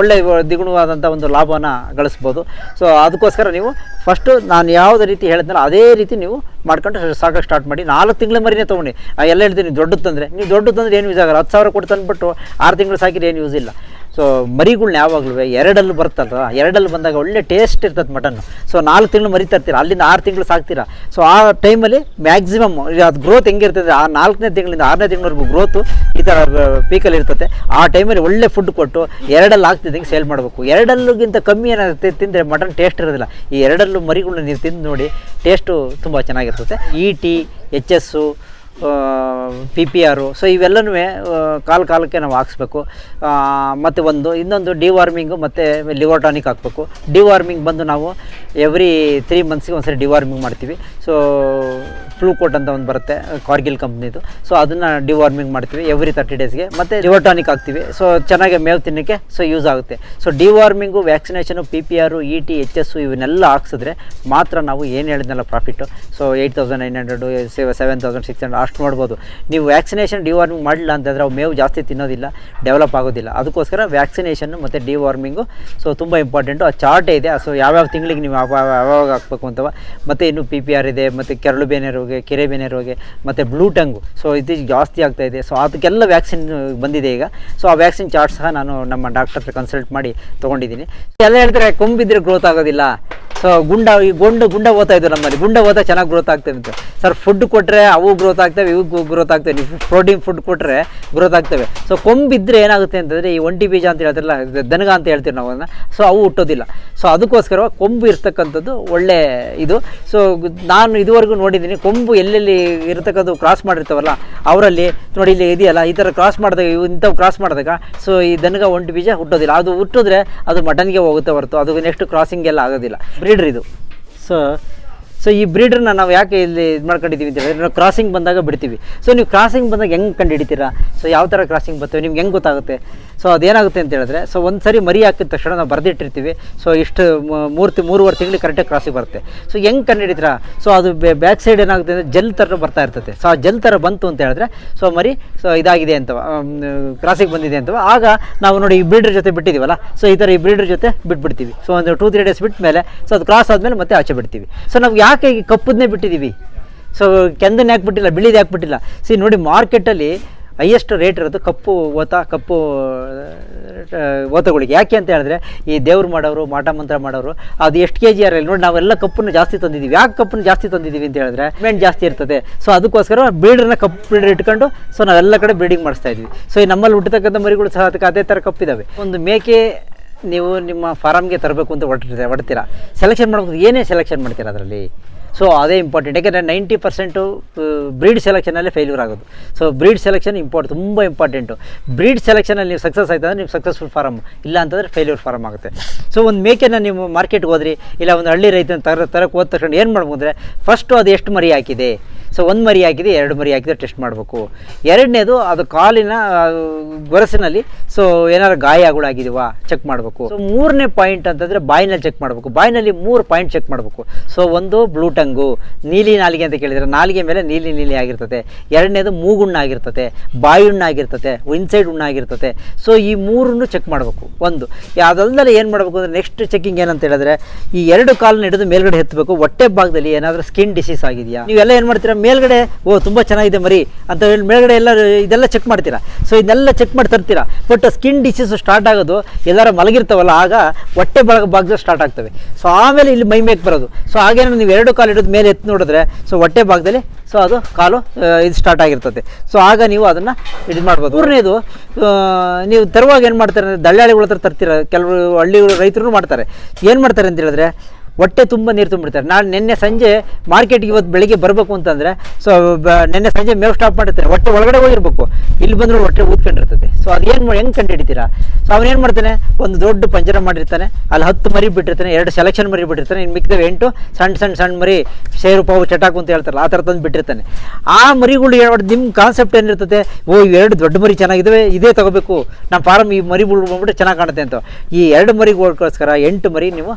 ಒಳ್ಳೆ ದ್ವಿಗುಣವಾದಂಥ ಒಂದು ಲಾಭನ ಗಳಿಸ್ಬೋದು. ಸೊ ಅದಕ್ಕೋಸ್ಕರ ನೀವು ಫಸ್ಟು ನಾನು ಯಾವುದೇ ರೀತಿ ಹೇಳಿದ್ನಲ್ಲ ಅದೇ ರೀತಿ ನೀವು ಮಾಡ್ಕೊಂಡು ಸಾಕಕ್ಕೆ ಸ್ಟಾರ್ಟ್ ಮಾಡಿ ನಾಲ್ಕು ತಿಂಗಳ ಮರಿನೇ ತೊಗೊಂಡು. ಎಲ್ಲ ಹೇಳ್ತೀನಿ, ದೊಡ್ಡದು ತಂದರೆ. ನೀವು ದೊಡ್ಡದು ತಂದರೆ ಏನು ಯೂಸ್ ಆಗಲ್ಲ. ಹತ್ತು ಸಾವಿರ ಕೊಟ್ಟು ತಂದುಬಿಟ್ಟು ಆರು ತಿಂಗಳು ಸಾಕಿದ್ರೆ ಏನು ಯೂಸ್ ಇಲ್ಲ. ಸೊ ಮರಿಗಳ್ನ ಯಾವಾಗಲೂ ಎರಡಲ್ಲಿ ಬರ್ತಲ್ಲ ಎರಡಲ್ಲಿ ಬಂದಾಗ ಒಳ್ಳೆ ಟೇಸ್ಟ್ ಇರ್ತದೆ ಮಟನ್ ಸೊ ನಾಲ್ಕು ತಿಂಗಳು ಮರಿ ತರ್ತೀರ? ಅಲ್ಲಿಂದ ಆರು ತಿಂಗಳು ಸಾಕ್ತೀರಾ? ಸೊ ಆ ಟೈಮಲ್ಲಿ ಮ್ಯಾಕ್ಸಿಮಮ್ ಅದು ಗ್ರೋತ್ ಹೆಂಗಿರ್ತದೆ ಆ ನಾಲ್ಕನೇ ತಿಂಗಳಿಂದ ಆರನೇ ತಿಂಗಳವರೆಗೂ ಗ್ರೋತು ಈ ಥರ ಪೀಕಲ್ಲಿ ಇರ್ತದೆ. ಆ ಟೈಮಲ್ಲಿ ಒಳ್ಳೆ ಫುಡ್ ಕೊಟ್ಟು ಎರಡಲ್ಲಿ ಆಗ್ತಿದ್ದಂಗೆ ಸೇಲ್ ಮಾಡಬೇಕು. ಎರಡಲ್ಲಿಗಿಂತ ಕಮ್ಮಿ ಏನಾಗುತ್ತೆ ತಿಂದರೆ ಮಟನ್ ಟೇಸ್ಟ್ ಇರೋದಿಲ್ಲ. ಈ ಎರಡಲ್ಲೂ ಮರಿಗಳನ್ನ ನೀವು ತಿಂದು ನೋಡಿ ಟೇಸ್ಟು ತುಂಬ ಚೆನ್ನಾಗಿರ್ತದೆ. E T H S P P R so ಇವೆಲ್ಲನೂ ಕಾಲ ಕಾಲಕ್ಕೆ ನಾವು ಹಾಕ್ಸ್ಬೇಕು. ಮತ್ತು ಒಂದು, ಇನ್ನೊಂದು ಡಿವಾರ್ಮಿಂಗು ಮತ್ತು ಲಿವರ್ ಟಾನಿಕ್ ಹಾಕಬೇಕು. ಡಿವಾರ್ಮಿಂಗ್ ಬಂದು ನಾವು ಎವ್ರಿ ತ್ರೀ ಮಂತ್ಸ್ಗೆ ಒಂದ್ಸರಿ ಡಿವಾರ್ಮಿಂಗ್ ಮಾಡ್ತೀವಿ. ಸೊ ಫ್ಲೂ ಕೋಟ್ ಅಂತ ಒಂದು ಬರುತ್ತೆ ಕಾರ್ಗಿಲ್ ಕಂಪ್ನಿದು ಸೊ ಅದನ್ನು ಡಿವಾರ್ಮಿಂಗ್ ಮಾಡ್ತೀವಿ ಎವ್ರಿ ತರ್ಟಿ ಡೇಸ್ಗೆ ಮತ್ತು ಲಿವರ್ ಟಾನಿಕ್ ಹಾಕ್ತೀವಿ. ಸೊ ಚೆನ್ನಾಗಿ ಮೇವು ತಿನ್ನೋಕ್ಕೆ ಸೊ ಯೂಸ್ ಆಗುತ್ತೆ. So deworming vaccination P P R E T H S ಇವನ್ನೆಲ್ಲ ಹಾಕ್ಸಿದ್ರೆ ಮಾತ್ರ ನಾವು ಏನು ಹೇಳಿದ್ನಲ್ಲ profit so eight thousand nine hundred seven thousand six hundred ಅಷ್ಟು ಮಾಡ್ಬೋದು ನೀವು ವ್ಯಾಕ್ಸಿನೇಷನ್ ಡಿವಾರ್ಮಿಂಗ್ ಮಾಡಲಿಲ್ಲ ಅಂತಂದರೆ ಅವು ಮೇವು ಜಾಸ್ತಿ ತಿನ್ನೋದಿಲ್ಲ, ಡೆವಲಪ್ ಆಗೋದಿಲ್ಲ. ಅದಕ್ಕೋಸ್ಕರ ವ್ಯಾಕ್ಸಿನೇಷನ್ನು ಮತ್ತು ಡಿವಾರ್ಮಿಂಗು ಸೊ ತುಂಬ ಇಂಪಾರ್ಟೆಂಟು. ಆ ಚಾರ್ಟೇ ಇದೆ, ಸೊ ಯಾವ್ಯಾವ ತಿಂಗಳಿಗೆ ನೀವು ಯಾವ ಯಾವಾಗ ಹಾಕ್ಬೇಕು ಅಂತವ. ಮತ್ತು ಇನ್ನು ಪಿ ಪಿ ಆರ್ ಇದೆ, ಮತ್ತು ಕೆರಳು ಬೇನೆ ರೋಗ, ಕೆರೆ ಬೇನೆ ರೋಗ, ಮತ್ತು ಬ್ಲೂ ಟಂಗು. ಸೊ ಇದು ಜಾಸ್ತಿ ಆಗ್ತಾ ಇದೆ. ಸೊ ಅದಕ್ಕೆಲ್ಲ ವ್ಯಾಕ್ಸಿನ್ ಬಂದಿದೆ ಈಗ. ಸೊ ಆ ವ್ಯಾಕ್ಸಿನ್ ಚಾರ್ಟ್ ಸಹ ನಾನು ನಮ್ಮ ಡಾಕ್ಟರ್ ಹತ್ರ ಕನ್ಸಲ್ಟ್ ಮಾಡಿ ತೊಗೊಂಡಿದ್ದೀನಿ. ಎಲ್ಲ ಹೇಳ್ತಾರೆ, ಕೊಂಬಿದ್ರೆ ಗ್ರೋತ್ ಆಗೋದಿಲ್ಲ. ಸೊ ಗುಂಡ, ಈ ಗುಂಡು, ಗುಂಡ ಓದ್ತಾ ಇದ್ದು ನಮ್ಮಲ್ಲಿ. ಗುಂಡ ಓದ ಚೆನ್ನಾಗಿ ಗ್ರೋತ್ ಆಗ್ತವೆ ಅಂತ ಸರ್ ಫುಡ್ ಕೊಟ್ಟರೆ ಅವು ಗ್ರೋತ್ ಆಗ್ತವೆ, ಇವು ಗ್ರೋತ್ ಆಗ್ತವೆ. ಪ್ರೋಟೀನ್ ಫುಡ್ ಕೊಟ್ಟರೆ ಗ್ರೋತ್ ಆಗ್ತವೆ. ಸೊ ಕೊಂಬಿದ್ದರೆ ಏನಾಗುತ್ತೆ ಅಂತಂದರೆ ಈ ಒಂಟಿ ಬೀಜ ಅಂತ ಹೇಳ್ತಿರಲ್ಲ ದನಗ ಅಂತ ಹೇಳ್ತೀವಿ ನಾವು ಅದನ್ನು ಸೊ ಅವು ಹುಟ್ಟೋದಿಲ್ಲ. ಸೊ ಅದಕ್ಕೋಸ್ಕರ ಕೊಂಬು ಇರ್ತಕ್ಕಂಥದ್ದು ಒಳ್ಳೆ ಇದು. ಸೊ ನಾನು ಇದುವರೆಗೂ ನೋಡಿದ್ದೀನಿ, ಕೊಂಬು ಎಲ್ಲೆಲ್ಲಿ ಇರ್ತಕ್ಕಂಥ ಕ್ರಾಸ್ ಮಾಡಿರ್ತಾವಲ್ಲ, ಅವರಲ್ಲಿ ನೋಡಿ ಇಲ್ಲಿ ಇದೆಯಲ್ಲ, ಈ ಥರ ಕ್ರಾಸ್ ಮಾಡಿದಾಗ, ಇವು ಇಂಥವು ಕ್ರಾಸ್ ಮಾಡಿದಾಗ ಸೊ ಈ ದನಗ ಒಂಟಿ ಬೀಜ ಹುಟ್ಟೋದಿಲ್ಲ. ಅದು ಹುಟ್ಟಿದ್ರೆ ಅದು ಮಟನ್ಗೆ ಹೋಗುತ್ತೆ ಹೊರತು, ಅದು ನೆಕ್ಸ್ಟ್ ಕ್ರಾಸಿಂಗ್ ಎಲ್ಲ ಆಗೋದಿಲ್ಲ. ಬ್ರೀಡ್ರ್ ಇದು. ಸೊ ಸೊ ಈ ಬ್ರೀಡ್ರನ್ನ ನಾವು ಯಾಕೆ ಇಲ್ಲಿ ಇದು ಮಾಡ್ಕೊಂಡಿದ್ದೀವಿ ಅಂತ ಹೇಳಿದ್ರೆ, ನಾವು ಕ್ರಾಸಿಂಗ್ ಬಂದಾಗ ಬಿಡ್ತೀವಿ. ಸೊ ನೀವು ಕ್ರಾಸಿಂಗ್ ಬಂದಾಗ ಹೆಂಗೆ ಕಂಡು ಹಿಡಿತೀರಾ ಸೊ ಯಾವ ಥರ ಕ್ರಾಸಿಂಗ್ ಬರ್ತವೆ? ನಿಮ್ಗೆ ಹೆಂಗೆ ಗೊತ್ತಾಗುತ್ತೆ? ಸೊ ಅದೇನಾಗುತ್ತೆ ಅಂತ ಹೇಳಿದ್ರೆ ಸೊ ಒಂದು ಸರಿ ಮರಿ ಹಾಕಿದ ತಕ್ಷಣ ನಾವು ಬರೆದಿಟ್ಟಿರ್ತೀವಿ. ಸೊ ಇಷ್ಟು ಮೂರು ಮೂರುವರೆ ತಿಂಗಳಿಗೆ ಕರೆಕ್ಟಾಗಿ ಕ್ರಾಸಿಂಗ್ ಬರುತ್ತೆ. ಸೊ ಹೆಂಗೆ ಕಂಡು ಹಿಡಿತೀರಾ ಸೊ ಅದು ಬ್ಯಾಕ್ ಸೈಡ್ ಏನಾಗುತ್ತೆ ಅಂದರೆ ಜೆಲ್ ಥರ ಬರ್ತಾ ಇರ್ತದೆ. ಸೊ ಆ ಜೆಲ್ ಥರ ಬಂತು ಅಂತ ಹೇಳಿದ್ರೆ ಸೊ ಮರಿ ಸೊ ಇದಾಗಿದೆ ಅಂತ ಕ್ರಾಸಿಗೆ ಬಂದಿದೆ ಅಂತ ಆಗ ನಾವು ನೋಡಿ ಈ ಬ್ರೀಡರ್ ಜೊತೆ ಬಿಟ್ಟಿದ್ದೀವಲ್ಲ ಸೊ ಈ ಥರ ಈ ಬ್ರೀಡರ್ ಜೊತೆ ಬಿಟ್ಬಿಡ್ತೀವಿ. ಸೊ ಒಂದು ಟೂ ತ್ರೀ ಡೇಸ್ ಬಿಟ್ಟ ಮೇಲೆ ಸೊ ಅದು ಕ್ರಾಸ್ ಆದಮೇಲೆ ಮತ್ತೆ ಆಚೆ ಬಿಡ್ತೀವಿ. ಸೊ ನಾವು ಯಾಕೆ ಈ ಕಪ್ಪದನ್ನೇ ಬಿಟ್ಟಿದ್ದೀವಿ? ಸೊ ಕೆಂದನ್ನ ಹಾಕ್ಬಿಟ್ಟಿಲ್ಲ, ಬಿಳಿದು ಯಾಕೆ ಬಿಟ್ಟಿಲ್ಲ ಸಿ ನೋಡಿ, ಮಾರ್ಕೆಟಲ್ಲಿ ಹೈಯೆಸ್ಟ್ ರೇಟ್ ಇರೋದು ಕಪ್ಪು ಓತ, ಕಪ್ಪು ಓತಗಳಿಗೆ. ಯಾಕೆ ಅಂತ ಹೇಳಿದ್ರೆ, ಈ ದೇವ್ರು ಮಾಡೋರು, ಮಾಟ ಮಂತ್ರ ಮಾಡೋರು, ಅದು ಎಷ್ಟು ಕೆ ಜಿ ಇರಲ್ಲ ನೋಡಿ, ನಾವೆಲ್ಲ ಕಪ್ಪನ್ನು ಜಾಸ್ತಿ ತಂದಿದ್ದೀವಿ. ಯಾಕೆ ಕಪ್ಪನ್ನು ಜಾಸ್ತಿ ತಂದಿದ್ದೀವಿ ಅಂತ ಹೇಳಿದ್ರೆ ಮೆಂಟ್ ಜಾಸ್ತಿ ಇರ್ತದೆ. ಸೊ ಅದಕ್ಕೋಸ್ಕರ ಬ್ರೀಡರ್ನ ಕಪ್ಪು ಬ್ರೀಡರ್ ಇಟ್ಕೊಂಡು ಸೊ ನಾವೆಲ್ಲ ಕಡೆ ಬ್ರೀಡಿಂಗ್ ಮಾಡಿಸ್ತಾ ಇದ್ವಿ ಸೊ ನಮ್ಮಲ್ಲಿ ಹುಟ್ಟತಕ್ಕಂಥ ಮರಿಗಳು ಸಹ ಅದಕ್ಕೆ ಅದೇ ಥರ ಕಪ್ಪಿದ್ದಾವೆ. ಒಂದು ಮೇಕೆ ನೀವು ನಿಮ್ಮ ಫಾರಮ್ಗೆ ತರಬೇಕು ಅಂತ ಹೊರಟಿರ್ತೀರ ಹೊಡ್ತೀರಾ ಸೆಲೆಕ್ಷನ್ ಮಾಡ್ಬೋದು, ಏನೇ ಸೆಲೆಕ್ಷನ್ ಮಾಡ್ತೀರಾ ಅದರಲ್ಲಿ? ಸೊ ಅದೇ ಇಂಪಾರ್ಟೆಂಟ್ ಯಾಕೆಂದರೆ ನೈಂಟಿ ಪರ್ಸೆಂಟು ಬ್ರೀಡ್ ಸೆಲೆಕ್ಷನಲ್ಲೇ ಫೇಲ್ಯೂರ್ ಆಗೋದು. ಸೊ ಬ್ರೀಡ್ ಸೆಲೆಕ್ಷನ್ ಇಂಪಾರ್ಟ್ ತುಂಬ ಇಂಪಾರ್ಟೆಂಟು ಬ್ರೀಡ್ ಸೆಲೆಕ್ಷನಲ್ಲಿ ನೀವು ಸಕ್ಸಸ್ ಆಯ್ತು ಅಂದರೆ ನೀವು ಸಕ್ಸಸ್ಫುಲ್ ಫಾರಮ್ ಇಲ್ಲ ಅಂತಂದರೆ ಫೇಲ್ಯೂರ್ ಫಾರಮ್ ಆಗುತ್ತೆ. ಸೊ ಒಂದು ಮೇಕೆನ ನೀವು ಮಾರ್ಕೆಟ್ಗೆ ಹೋದ್ರಿ, ಇಲ್ಲ ಒಂದು ಹಳ್ಳಿ ರೈತನ ತರ ತರಕ್ಕೆ ಹೋದ ತಕ್ಷಣ ಏನು ಮಾಡ್ಬೋದು ಅಂದರೆ ಫಸ್ಟು ಅದು ಎಷ್ಟು ಮರಿ ಹಾಕಿದೆ? ಸೊ ಒಂದು ಮರಿ ಹಾಕಿದೆ ಎರಡು ಮರಿ ಹಾಕಿದೆ ಟೆಸ್ಟ್ ಮಾಡಬೇಕು. ಎರಡನೇದು, ಅದು ಕಾಲಿನ ಗೊರಸಿನಲ್ಲಿ ಸೊ ಏನಾದ್ರು ಗಾಯಗಳಾಗಿದೀವಾ ಚೆಕ್ ಮಾಡಬೇಕು. ಸೊ ಮೂರನೇ ಪಾಯಿಂಟ್ ಅಂತಂದರೆ ಬಾಯಿನಲ್ಲಿ ಚೆಕ್ ಮಾಡಬೇಕು. ಬಾಯಿನಲ್ಲಿ ಮೂರು ಪಾಯಿಂಟ್ ಚೆಕ್ ಮಾಡಬೇಕು. ಸೊ ಒಂದು ಬ್ಲೂ ಟಂಗು ನೀಲಿ ನಾಲಿಗೆ ಅಂತ ಕೇಳಿದರೆ ನಾಲಿಗೆ ಮೇಲೆ ನೀಲಿ ನೀಲಿ ಆಗಿರ್ತದೆ. ಎರಡನೇದು ಮೂಗುಣ್ಣ ಆಗಿರ್ತದೆ, ಬಾಯಿಣ್ಣ ಆಗಿರ್ತದೆ ಇನ್ಸೈಡ್ ಆಗಿರ್ತದೆ. ಸೊ ಈ ಮೂರನ್ನು ಚೆಕ್ ಮಾಡಬೇಕು. ಒಂದು. ಅದಲ್ಲದೆ ಏನು ಮಾಡಬೇಕು ಅಂದರೆ ನೆಕ್ಸ್ಟ್ ಚೆಕಿಂಗ್ ಏನಂತ ಹೇಳಿದ್ರೆ, ಈ ಎರಡು ಕಾಲನ್ನ ಹಿಡಿದು ಮೇಲ್ಗಡೆ ಎತ್ತಬೇಕು. ಹೊಟ್ಟೆ ಭಾಗದಲ್ಲಿ ಏನಾದರೂ ಸ್ಕಿನ್ ಡಿಸೀಸ್ ಆಗಿದೆಯಾ? ನೀವೆಲ್ಲ ಏನು ಮಾಡ್ತೀರಾ? ಮೇಲ್ಗಡೆ, ಓ, ತುಂಬ ಚೆನ್ನಾಗಿದೆ ಮರಿ ಅಂತ ಹೇಳಿ ಮೇಲ್ಗಡೆ ಎಲ್ಲ ಇದೆಲ್ಲ ಚೆಕ್ ಮಾಡ್ತೀರಾ? ಸೊ ಇದನ್ನೆಲ್ಲ ಚೆಕ್ ಮಾಡಿ ತರ್ತೀರಾ ಬಟ್ ಸ್ಕಿನ್ ಡಿಸೀಸ್ ಸ್ಟಾರ್ಟ್ ಆಗೋದು ಎಲ್ಲರ ಮಲಗಿರ್ತಾವಲ್ಲ, ಆಗ ಹೊಟ್ಟೆ ಭಾಗ ಭಾಗದಲ್ಲಿ ಸ್ಟಾರ್ಟ್ ಆಗ್ತವೆ. ಸೊ ಆಮೇಲೆ ಇಲ್ಲಿ ಮೈ ಮೇಕ್ ಬರೋದು. ಸೊ ಹಾಗೇನೆ ನೀವು ಎರಡು ಕಾಲು ಹಿಡಿದು ಮೇಲೆ ಎತ್ತು ನೋಡಿದ್ರೆ ಸೊ ಹೊಟ್ಟೆ ಭಾಗದಲ್ಲಿ ಸೊ ಅದು ಕಾಲು ಇದು ಸ್ಟಾರ್ಟ್ ಆಗಿರ್ತದೆ. ಸೊ ಆಗ ನೀವು ಅದನ್ನು ಇದು ಮಾಡ್ಬೋದು. ಮೂರನೇದು ನೀವು ತರುವಾಗ ಏನು ಮಾಡ್ತಾರೆ ಅಂದರೆ ದಳ್ಳಾಳಿಗಳ ಹತ್ರ ತರ್ತೀರ? ಕೆಲವರು ಹಳ್ಳಿ ರೈತರು ಮಾಡ್ತಾರೆ. ಏನು ಮಾಡ್ತಾರೆ ಅಂತ ಹೇಳಿದ್ರೆ ಹೊಟ್ಟೆ ತುಂಬ ನೀರು ತುಂಬಿಡ್ತಾರೆ. ನಾನು ನಿನ್ನೆ ಸಂಜೆ ಮಾರ್ಕೆಟ್ಗೆ ಇವತ್ತು ಬೆಳಿಗ್ಗೆ ಬರಬೇಕು ಅಂತಂದರೆ ಸೊ ನಿನ್ನೆ ಸಂಜೆ ಮೇವು ಸ್ಟಾಪ್ ಮಾಡಿರ್ತಾರೆ. ಹೊಟ್ಟೆ ಒಳಗಡೆ ಹೋಗಿರ್ಬೇಕು. ಇಲ್ಲಿ ಬಂದರೂ ಹೊಟ್ಟೆ ಊದ್ಕೊಂಡಿರ್ತದೆ. ಸೊ ಅದು ಹೆಂಗೆ ಕಂಡುಹಿಡಿತೀರಾ? ಸೊ ಅವನೇನು ಮಾಡ್ತಾನೆ? ಒಂದು ದೊಡ್ಡ ಪಂಜರ ಮಾಡಿರ್ತಾನೆ. ಅಲ್ಲಿ ಹತ್ತು ಮರಿ ಬಿಟ್ಟಿರ್ತಾನೆ, ಎರಡು ಸೆಲೆಕ್ಷನ್ ಮರಿ ಬಿಟ್ಟಿರ್ತಾನೆ. ಇನ್ನು ಮಿಕ್ಕಿದ ಎಂಟು ಸಣ್ಣ ಸಣ್ಣ ಸಣ್ಣ ಮರಿ ಸೇರು ಪಾವು ಚಟಾಕು ಅಂತ ಹೇಳ್ತಾರಲ್ಲ, ಆ ಥರ ತಂದು ಬಿಟ್ಟಿರ್ತಾನೆ. ಆ ಮರಿಗಳು ನಿಮ್ಮ ಕಾನ್ಸೆಪ್ಟ್ ಏನಿರ್ತದೆ? ಓ ಎರಡು ದೊಡ್ಡ ಮರಿ ಚೆನ್ನಾಗಿದ್ದಾವೆ ಇದೇ ತಗೋಬೇಕು. ನಮ್ಮ ಫಾರಮ್ ಈ ಮರಿ ಬಂದ್ಬಿಟ್ಟು ಚೆನ್ನಾಗಿ ಕಾಣುತ್ತೆ ಅಂತ. ಈ ಎರಡು ಮರಿಗೋಸ್ಕರ ಎಂಟು ಮರಿ ನೀವು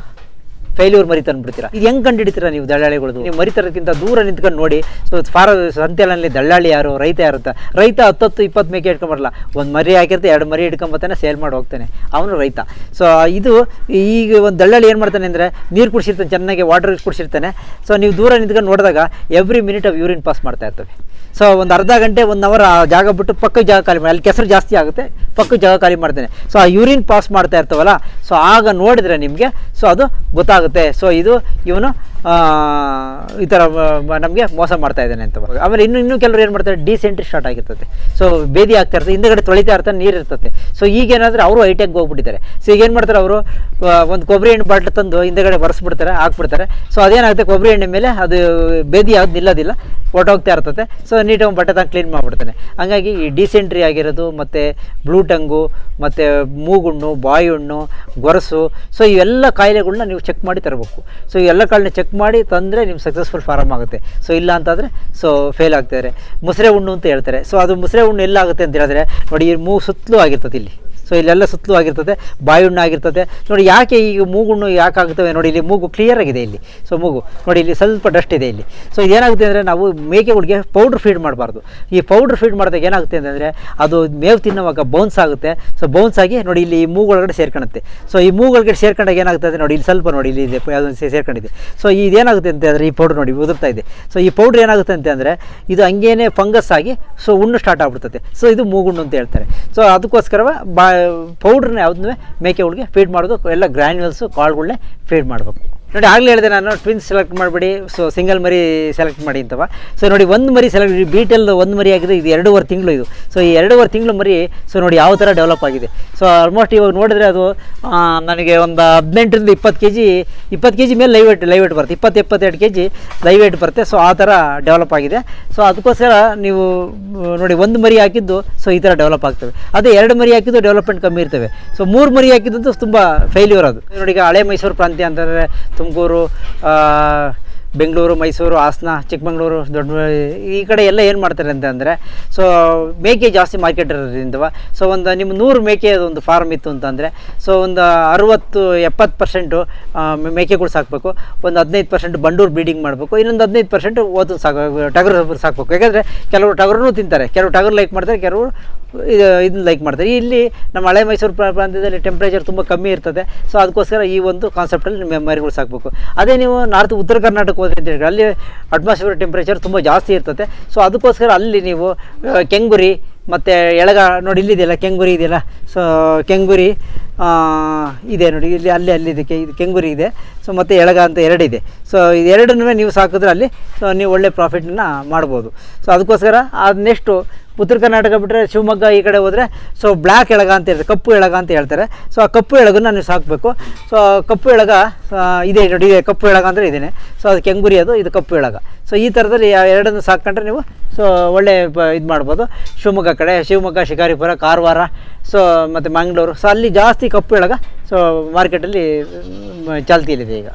ಫೇಲ್ಯೂರ್ ಮರಿ ತಂದ್ಬಿಡ್ತೀರಾ ಇದು ಹೆಂಗ್ ಕಂಡಿಡ್ತೀರಾ ನೀವು ದಳ್ಳಾಳಿಗಳದ್ದು ನೀವು ಮರಿ ತರೋದಕ್ಕಿಂತ ದೂರ ನಿಂತ್ಕೊಂಡು ನೋಡಿ, ಸೊ ಫಾರ ಸಂತೆಲಲ್ಲಿ ದಳ್ಳಾಳಿ ಯಾರು, ರೈತ ಯಾರು ಅಂತ. ರೈತ ಹತ್ತತ್ತು ಇಪ್ಪತ್ತು ಮೇಕೆ ಇಟ್ಕೊಂಬರಲ್ಲ ಒಂದು ಮರಿ ಹಾಕಿರ್ತೆ, ಎರಡು ಮರಿ ಇಟ್ಕೊಂಬತ್ತಾನೆ ಸೇಲ್ ಮಾಡಿ ಹೋಗ್ತಾನೆ. ಅವನು ರೈತ. ಸೊ ಇದು ಈಗ ಒಂದು ದಳ್ಳಾಳಿ ಏನು ಮಾಡ್ತಾನೆ ಅಂದರೆ, ನೀರು ಕುಡಿಸಿರ್ತಾನೆ, ಚೆನ್ನಾಗಿ ವಾಟರ್ ಕುಡಿಸಿರ್ತಾನೆ. ಸೊ ನೀವು ದೂರ ನಿಂತ್ಕೊಂಡು ನೋಡಿದಾಗ every minute of urine pass ಮಾಡ್ತಾ ಇರ್ತವೆ. ಸೊ ಒಂದು ಅರ್ಧ ಗಂಟೆ, ಒಂದು ಅವರ್ ಜಾಗ ಬಿಟ್ಟು ಪಕ್ಕ ಜಾಗ ಖಾಲಿ ಮಾಡಿ, ಅಲ್ಲಿ ಕೆಸರು ಜಾಸ್ತಿ ಆಗುತ್ತೆ. ಪಕ್ಕಕ್ಕೆ ಜಾಗ ಖಾಲಿ ಮಾಡ್ತೇನೆ. ಸೊ ಆ ಯೂರಿನ್ ಪಾಸ್ ಮಾಡ್ತಾ ಇರ್ತವಲ್ಲ ಸೊ ಆಗ ನೋಡಿದರೆ ನಿಮಗೆ ಸೊ ಅದು ಗೊತ್ತಾಗುತ್ತೆ. ಸೊ ಇದು ಇವನು ಈ ಥರ ನಮಗೆ ಮೋಸ ಮಾಡ್ತಾ ಇದ್ದಾನೆ ಅಂತ ಆಮೇಲೆ ಇನ್ನು, ಇನ್ನೂ ಕೆಲವರು ಏನು ಮಾಡ್ತಾರೆ ಡಿಸೆಂಟ್ರಿ ಸ್ಟಾರ್ಟ್ ಆಗಿರ್ತದೆ. ಸೊ ಬೇದಿ ಆಗ್ತಾ ಇರ್ತದೆ. ಹಿಂದೆಗಡೆ ತೊಳಿತಾ ಇರ್ತಾರೆ ನೀರು ಇರ್ತದೆ. ಸೊ ಈಗೇನಾದರೆ ಅವರು ಐಟೆಕ್ ಹೋಗ್ಬಿಟ್ಟಿದ್ದಾರೆ. ಸೊ ಈಗ ಏನು ಮಾಡ್ತಾರೆ ಅವರು ಒಂದು ಕೊಬ್ಬರಿ ಎಣ್ಣೆ ಬಾಟ್ಲು ತಂದು ಹಿಂದೆಗಡೆ ಬರೆಸ್ಬಿಡ್ತಾರೆ ಹಾಕ್ಬಿಡ್ತಾರೆ. ಸೊ ಅದೇನಾಗುತ್ತೆ, ಕೊಬ್ಬರಿ ಎಣ್ಣೆ ಮೇಲೆ ಅದು ಬೇದಿ ಯಾವ್ದು ನಿಲ್ಲೋದಿಲ್ಲ ಹೊಟ್ಟೋಗ್ತಾ ಇರ್ತದೆ. ಸೊ ನೀಟಾಗಿ ಬಟ್ಟೆ ತಂದು ಕ್ಲೀನ್ ಮಾಡಿಬಿಡ್ತಾನೆ. ಹಾಗಾಗಿ ಈ ಡಿಸೆಂಟ್ರಿ ಆಗಿರೋದು, ಮತ್ತು ಬ್ಲೂ ಟಂಗು ಮತ್ತು ಮೂಗುಣ್ಣು, ಬಾಯುಣ್ಣು, ಗೊರಸು ಸೊ ಇವೆಲ್ಲ ಕಾಯಿಲೆಗಳನ್ನ ನೀವು ಚೆಕ್ ಮಾಡಿ ತರಬೇಕು. ಸೊ ಇವೆಲ್ಲ ಕಾಳನ್ನ ಚೆಕ್ ಮಾಡಿ ತಂದರೆ ನಿಮ್ಮ ಸಕ್ಸಸ್ಫುಲ್ ಫಾರಮ್ ಆಗುತ್ತೆ. ಸೊ ಇಲ್ಲ ಅಂತಂದರೆ ಸೊ ಫೇಲ್ ಆಗ್ತಾರೆ ಮುಸ್ರೆ ಹುಣ್ಣು ಅಂತ ಹೇಳ್ತಾರೆ. ಸೊ ಅದು ಮುಸ್ರೆ ಹುಣ್ಣು ಎಲ್ಲ ಆಗುತ್ತೆ ಅಂತ ಹೇಳಿದ್ರೆ, ನೋಡಿ ಈ ಮೂಗು ಸುತ್ತಲೂ ಆಗಿರ್ತದೆ ಇಲ್ಲಿ. ಸೊ ಇಲ್ಲೆಲ್ಲ ಸುತ್ತಲೂ ಆಗಿರ್ತದೆ ಬಾಯುಣ್ಣು ಆಗಿರ್ತದೆ. ನೋಡಿ, ಯಾಕೆ ಈಗ ಮೂಗುಣ್ಣು ಯಾಕೆ ಆಗ್ತವೆ ನೋಡಿ, ಇಲ್ಲಿ ಮೂಗು ಕ್ಲಿಯರ್ ಆಗಿದೆ ಇಲ್ಲಿ. ಸೊ ಮೂಗು, ನೋಡಿ, ಇಲ್ಲಿ ಸ್ವಲ್ಪ ಡಸ್ಟ್ ಇದೆ ಇಲ್ಲಿ. ಸೊ ಇದೇನಾಗುತ್ತೆ ಅಂದರೆ ನಾವು ಮೇಕೆಗಳಿಗೆ ಪೌಡ್ರ್ ಫೀಡ್ ಮಾಡಬಾರ್ದು. ಈ ಪೌಡ್ರ್ ಫೀಡ್ ಮಾಡಿದಾಗ ಏನಾಗುತ್ತೆ ಅಂತಂದರೆ, ಅದು ಮೇವು ತಿನ್ನುವಾಗ ಬೌನ್ಸ್ ಆಗುತ್ತೆ. ಸೊ ಬೌನ್ಸ್ ಆಗಿ ನೋಡಿ, ಇಲ್ಲಿ ಈ ಮೂಗೊಳಗಡೆ ಸೇರ್ಕೊಳ್ಳುತ್ತೆ ಸೊ ಈ ಮೂಗೊಳಗಡೆ ಸೇರ್ಕೊಂಡಾಗ ಏನಾಗುತ್ತೆ ನೋಡಿ, ಇಲ್ಲಿ ಸ್ವಲ್ಪ ನೋಡಿ, ಇಲ್ಲಿ ಇದೆ ಸೇರ್ಕೊಂಡಿದೆ. ಸೊ ಇದೇನಾಗುತ್ತೆ ಅಂತ ಅಂದರೆ ಈ ಪೌಡ್ರ್ ನೋಡಿ, ಉದುರ್ತಾ ಇದೆ. ಸೊ ಈ ಪೌಡ್ರ್ ಏನಾಗುತ್ತೆ ಅಂತ ಅಂದರೆ, ಇದು ಹಂಗೇನೆ ಫಂಗಸ್ ಆಗಿ ಸೊ ಹುಣ್ಣು ಸ್ಟಾರ್ಟ್ ಆಗ್ಬಿಡ್ತದೆ. ಸೊ ಇದು ಮೂಗುಣ್ಣು ಅಂತ ಹೇಳ್ತಾರೆ. ಸೊ ಅದಕ್ಕೋಸ್ಕರ ಬಾ ಪೌಡ್ರನ್ನ ಯಾವುದನ್ನೂ ಮೇಕೆಗಳಿಗೆ ಫೀಡ್ ಮಾಡೋದು ಎಲ್ಲ ಗ್ರ್ಯಾನ್ಯೂಲ್ಸು ಕಾಳುಗಳನ್ನೇ ಫೀಡ್ ಮಾಡಬೇಕು. ನೋಡಿ, ಆಗಲೇ ಹೇಳಿದೆ ನಾನು ಟ್ವಿನ್ಸ್ ಸೆಲೆಕ್ಟ್ ಮಾಡಬೇಡಿ. ಸೊ ಸಿಂಗಲ್ ಮರಿ ಸೆಲೆಕ್ಟ್ ಮಾಡಿ ಅಂತವ. ಸೊ ನೋಡಿ, ಒಂದು ಮರಿ ಸೆಲೆಕ್ಟ್ ಬೀಟಲ್ ಒಂದು ಮರಿ ಆಗಿದೆ, ಇದು ಎರಡೂವರೆ ತಿಂಗಳು ಇದು. ಸೊ ಈ ಎರಡೂವರೆ ತಿಂಗಳು ಮರಿ ಸೊ ನೋಡಿ, ಯಾವ ಥರ ಡೆವಲಪ್ ಆಗಿದೆ. ಸೊ ಆಲ್ಮೋಸ್ಟ್ ಇವಾಗ ನೋಡಿದ್ರೆ ಅದು ನನಗೆ ಒಂದು ಹದಿನೆಂಟರಿಂದ ಇಪ್ಪತ್ತು ಕೆ ಜಿ ಇಪ್ಪತ್ತು ಕೆ ಜಿ ಮೇಲೆ ಲೈವ್ ವೇಟ್ ಲೈವ್ ವೇಟ್ ಬರುತ್ತೆ. ಇಪ್ಪತ್ತು ಇಪ್ಪತ್ತೆರಡು ಕೆ ಜಿ ಲೈವ್ ವೇಟ್ ಬರುತ್ತೆ. ಸೊ ಆ ಥರ ಡೆವಲಪ್ ಆಗಿದೆ. ಸೊ ಅದಕ್ಕೋಸ್ಕರ ನೀವು, ನೋಡಿ, ಒಂದು ಮರಿ ಹಾಕಿದ್ದು ಸೊ ಈ ಥರ ಡೆವಲಪ್ ಆಗ್ತವೆ. ಅದೇ ಎರಡು ಮರಿ ಹಾಕಿದ್ದು ಡೆವಲಪ್ಮೆಂಟ್ ಕಮ್ಮಿ ಇರ್ತವೆ. ಸೊ ಮೂರು ಮರಿ ಹಾಕಿದ್ದು ತುಂಬ ಫೇಲ್ಯೂರ್ ಅದು. ನೋಡಿ, ಈಗ ಹಳೆ ಮೈಸೂರು ಪ್ರಾಂತ್ಯ ಅಂತಂದರೆ ತುಮಕೂರು ಬೆಂಗಳೂರು, ಮೈಸೂರು, ಹಾಸನ, ಚಿಕ್ಕಮಗಳೂರು ದೊಡ್ಡ ಈ ಕಡೆ ಎಲ್ಲ ಏನು ಮಾಡ್ತಾರೆ ಅಂತ ಅಂದರೆ ಸೊ ಮೇಕೆ ಜಾಸ್ತಿ ಮಾರ್ಕೆಟ್ ಇರೋದ್ರಿಂದವ? ಸೊ ಒಂದು ನಿಮ್ಮ ನೂರು ಮೇಕೆ ಒಂದು ಫಾರ್ಮ್ ಇತ್ತು ಅಂತಂದರೆ ಸೊ ಒಂದು ಅರುವತ್ತು, ಎಪ್ಪತ್ತು ಪರ್ಸೆಂಟು ಮೇಕೆಗಳು ಸಾಕಬೇಕು. ಒಂದು ಹದಿನೈದು ಪರ್ಸೆಂಟ್ ಬಂಡೂರು ಬ್ರೀಡಿಂಗ್ ಮಾಡಬೇಕು. ಇನ್ನೊಂದು ಹದಿನೈದು ಪರ್ಸೆಂಟ್ ಓದು ಸಾಕು, ಟಗರು ಸಾಕಬೇಕು. ಯಾಕಂದರೆ ಕೆಲವರು ಟಗರೂ ತಿಂತಾರೆ. ಕೆಲವರು ಟಗರು ಲೈಕ್ ಮಾಡ್ತಾರೆ, ಕೆಲವರು ಇದು, ಇದನ್ನ ಲೈಕ್ ಮಾಡ್ತಾರೆ. ಇಲ್ಲಿ ನಮ್ಮ ಹಳೆ ಮೈಸೂರು ಪ್ರಾ- ಪ್ರಾಂತ್ಯದಲ್ಲಿ ಟೆಂಪ್ರೇಚರ್ ತುಂಬ ಕಮ್ಮಿ ಇರ್ತದೆ. ಸೊ ಅದಕ್ಕೋಸ್ಕರ ಈ ಒಂದು ಕಾನ್ಸೆಪ್ಟಲ್ಲಿ ಮರಿಗಳು ಸಾಕಬೇಕು. ಅದೇ ನೀವು ನಾರ್ತ್ ಉತ್ತರ ಕರ್ನಾಟಕ ಹೋದ್ರೆ ಅಂತ ಹೇಳಿ ಅಲ್ಲಿ ಅಟ್ಮಾಸ್ಫಿಯರ್ ಟೆಂಪ್ರೇಚರ್ ತುಂಬ ಜಾಸ್ತಿ ಇರ್ತದೆ. ಸೊ ಅದಕ್ಕೋಸ್ಕರ ಅಲ್ಲಿ ನೀವು ಕೆಂಗುರಿ ಮತ್ತು ಎಳಗ ನೋಡಿ ಇಲ್ಲಿದೆಯಲ್ಲ, ಕೆಂಗುರಿ ಇದೆಯಲ್ಲ? ಸೊ ಕೆಂಗುರಿ ಇದೆ ನೋಡಿ. ಇಲ್ಲಿ, ಅಲ್ಲಿ ಅಲ್ಲಿದೆ ಕೆ ಇದು ಕೆಂಗುರಿ ಇದೆ. ಸೊ ಮತ್ತು ಎಳಗ ಅಂತ ಎರಡಿದೆ ಸೊ ಇದೆರಡನ್ನೂ ನೀವು ಸಾಕಿದ್ರೆ ಅಲ್ಲಿ ಸೊ ನೀವು ಒಳ್ಳೆ ಪ್ರಾಫಿಟ್ನ ಮಾಡ್ಬೋದು. ಸೊ ಅದಕ್ಕೋಸ್ಕರ ಅದು ನೆಕ್ಸ್ಟು ಉತ್ತರ ಕರ್ನಾಟಕ ಬಿಟ್ಟರೆ ಶಿವಮೊಗ್ಗ ಈ ಕಡೆ ಹೋದರೆ ಸೊ ಬ್ಲ್ಯಾಕ್ ಎಳಗ ಅಂತ ಹೇಳ್ತಾರೆ, ಕಪ್ಪು ಎಳಗ ಅಂತ ಹೇಳ್ತಾರೆ. ಸೊ ಆ ಕಪ್ಪು ಎಳಗನ್ನ ನೀವು ಸಾಕಬೇಕು. ಸೊ ಕಪ್ಪು ಎಳಗ ಇದೆ, ನೋಡಿ, ಇದೆ, ಕಪ್ಪು ಎಳಗ ಅಂದರೆ ಇದೇನೆ. ಸೊ ಅದು ಕೆಂಗುರಿ ಅದು, ಇದು ಕಪ್ಪು ಎಳಗ. ಸೊ ಈ ಥರದಲ್ಲಿ ಎರಡನ್ನು ಸಾಕೊಂಡ್ರೆ ನೀವು ಸೊ ಒಳ್ಳೆ ಇದು ಮಾಡ್ಬೋದು. ಶಿವಮೊಗ್ಗ ಕಡೆ, ಶಿವಮೊಗ್ಗ, ಶಿಕಾರಿಪುರ, ಕಾರವಾರ ಸೊ ಮತ್ತು ಮಂಗಳೂರು. ಸೊ ಅಲ್ಲಿ ಜಾಸ್ತಿ ಕಪ್ಪು ಎಳಗ ಸೊ ಮಾರ್ಕೆಟಲ್ಲಿ ಚಾಲ್ತಿಯಲ್ಲಿದೆ ಈಗ.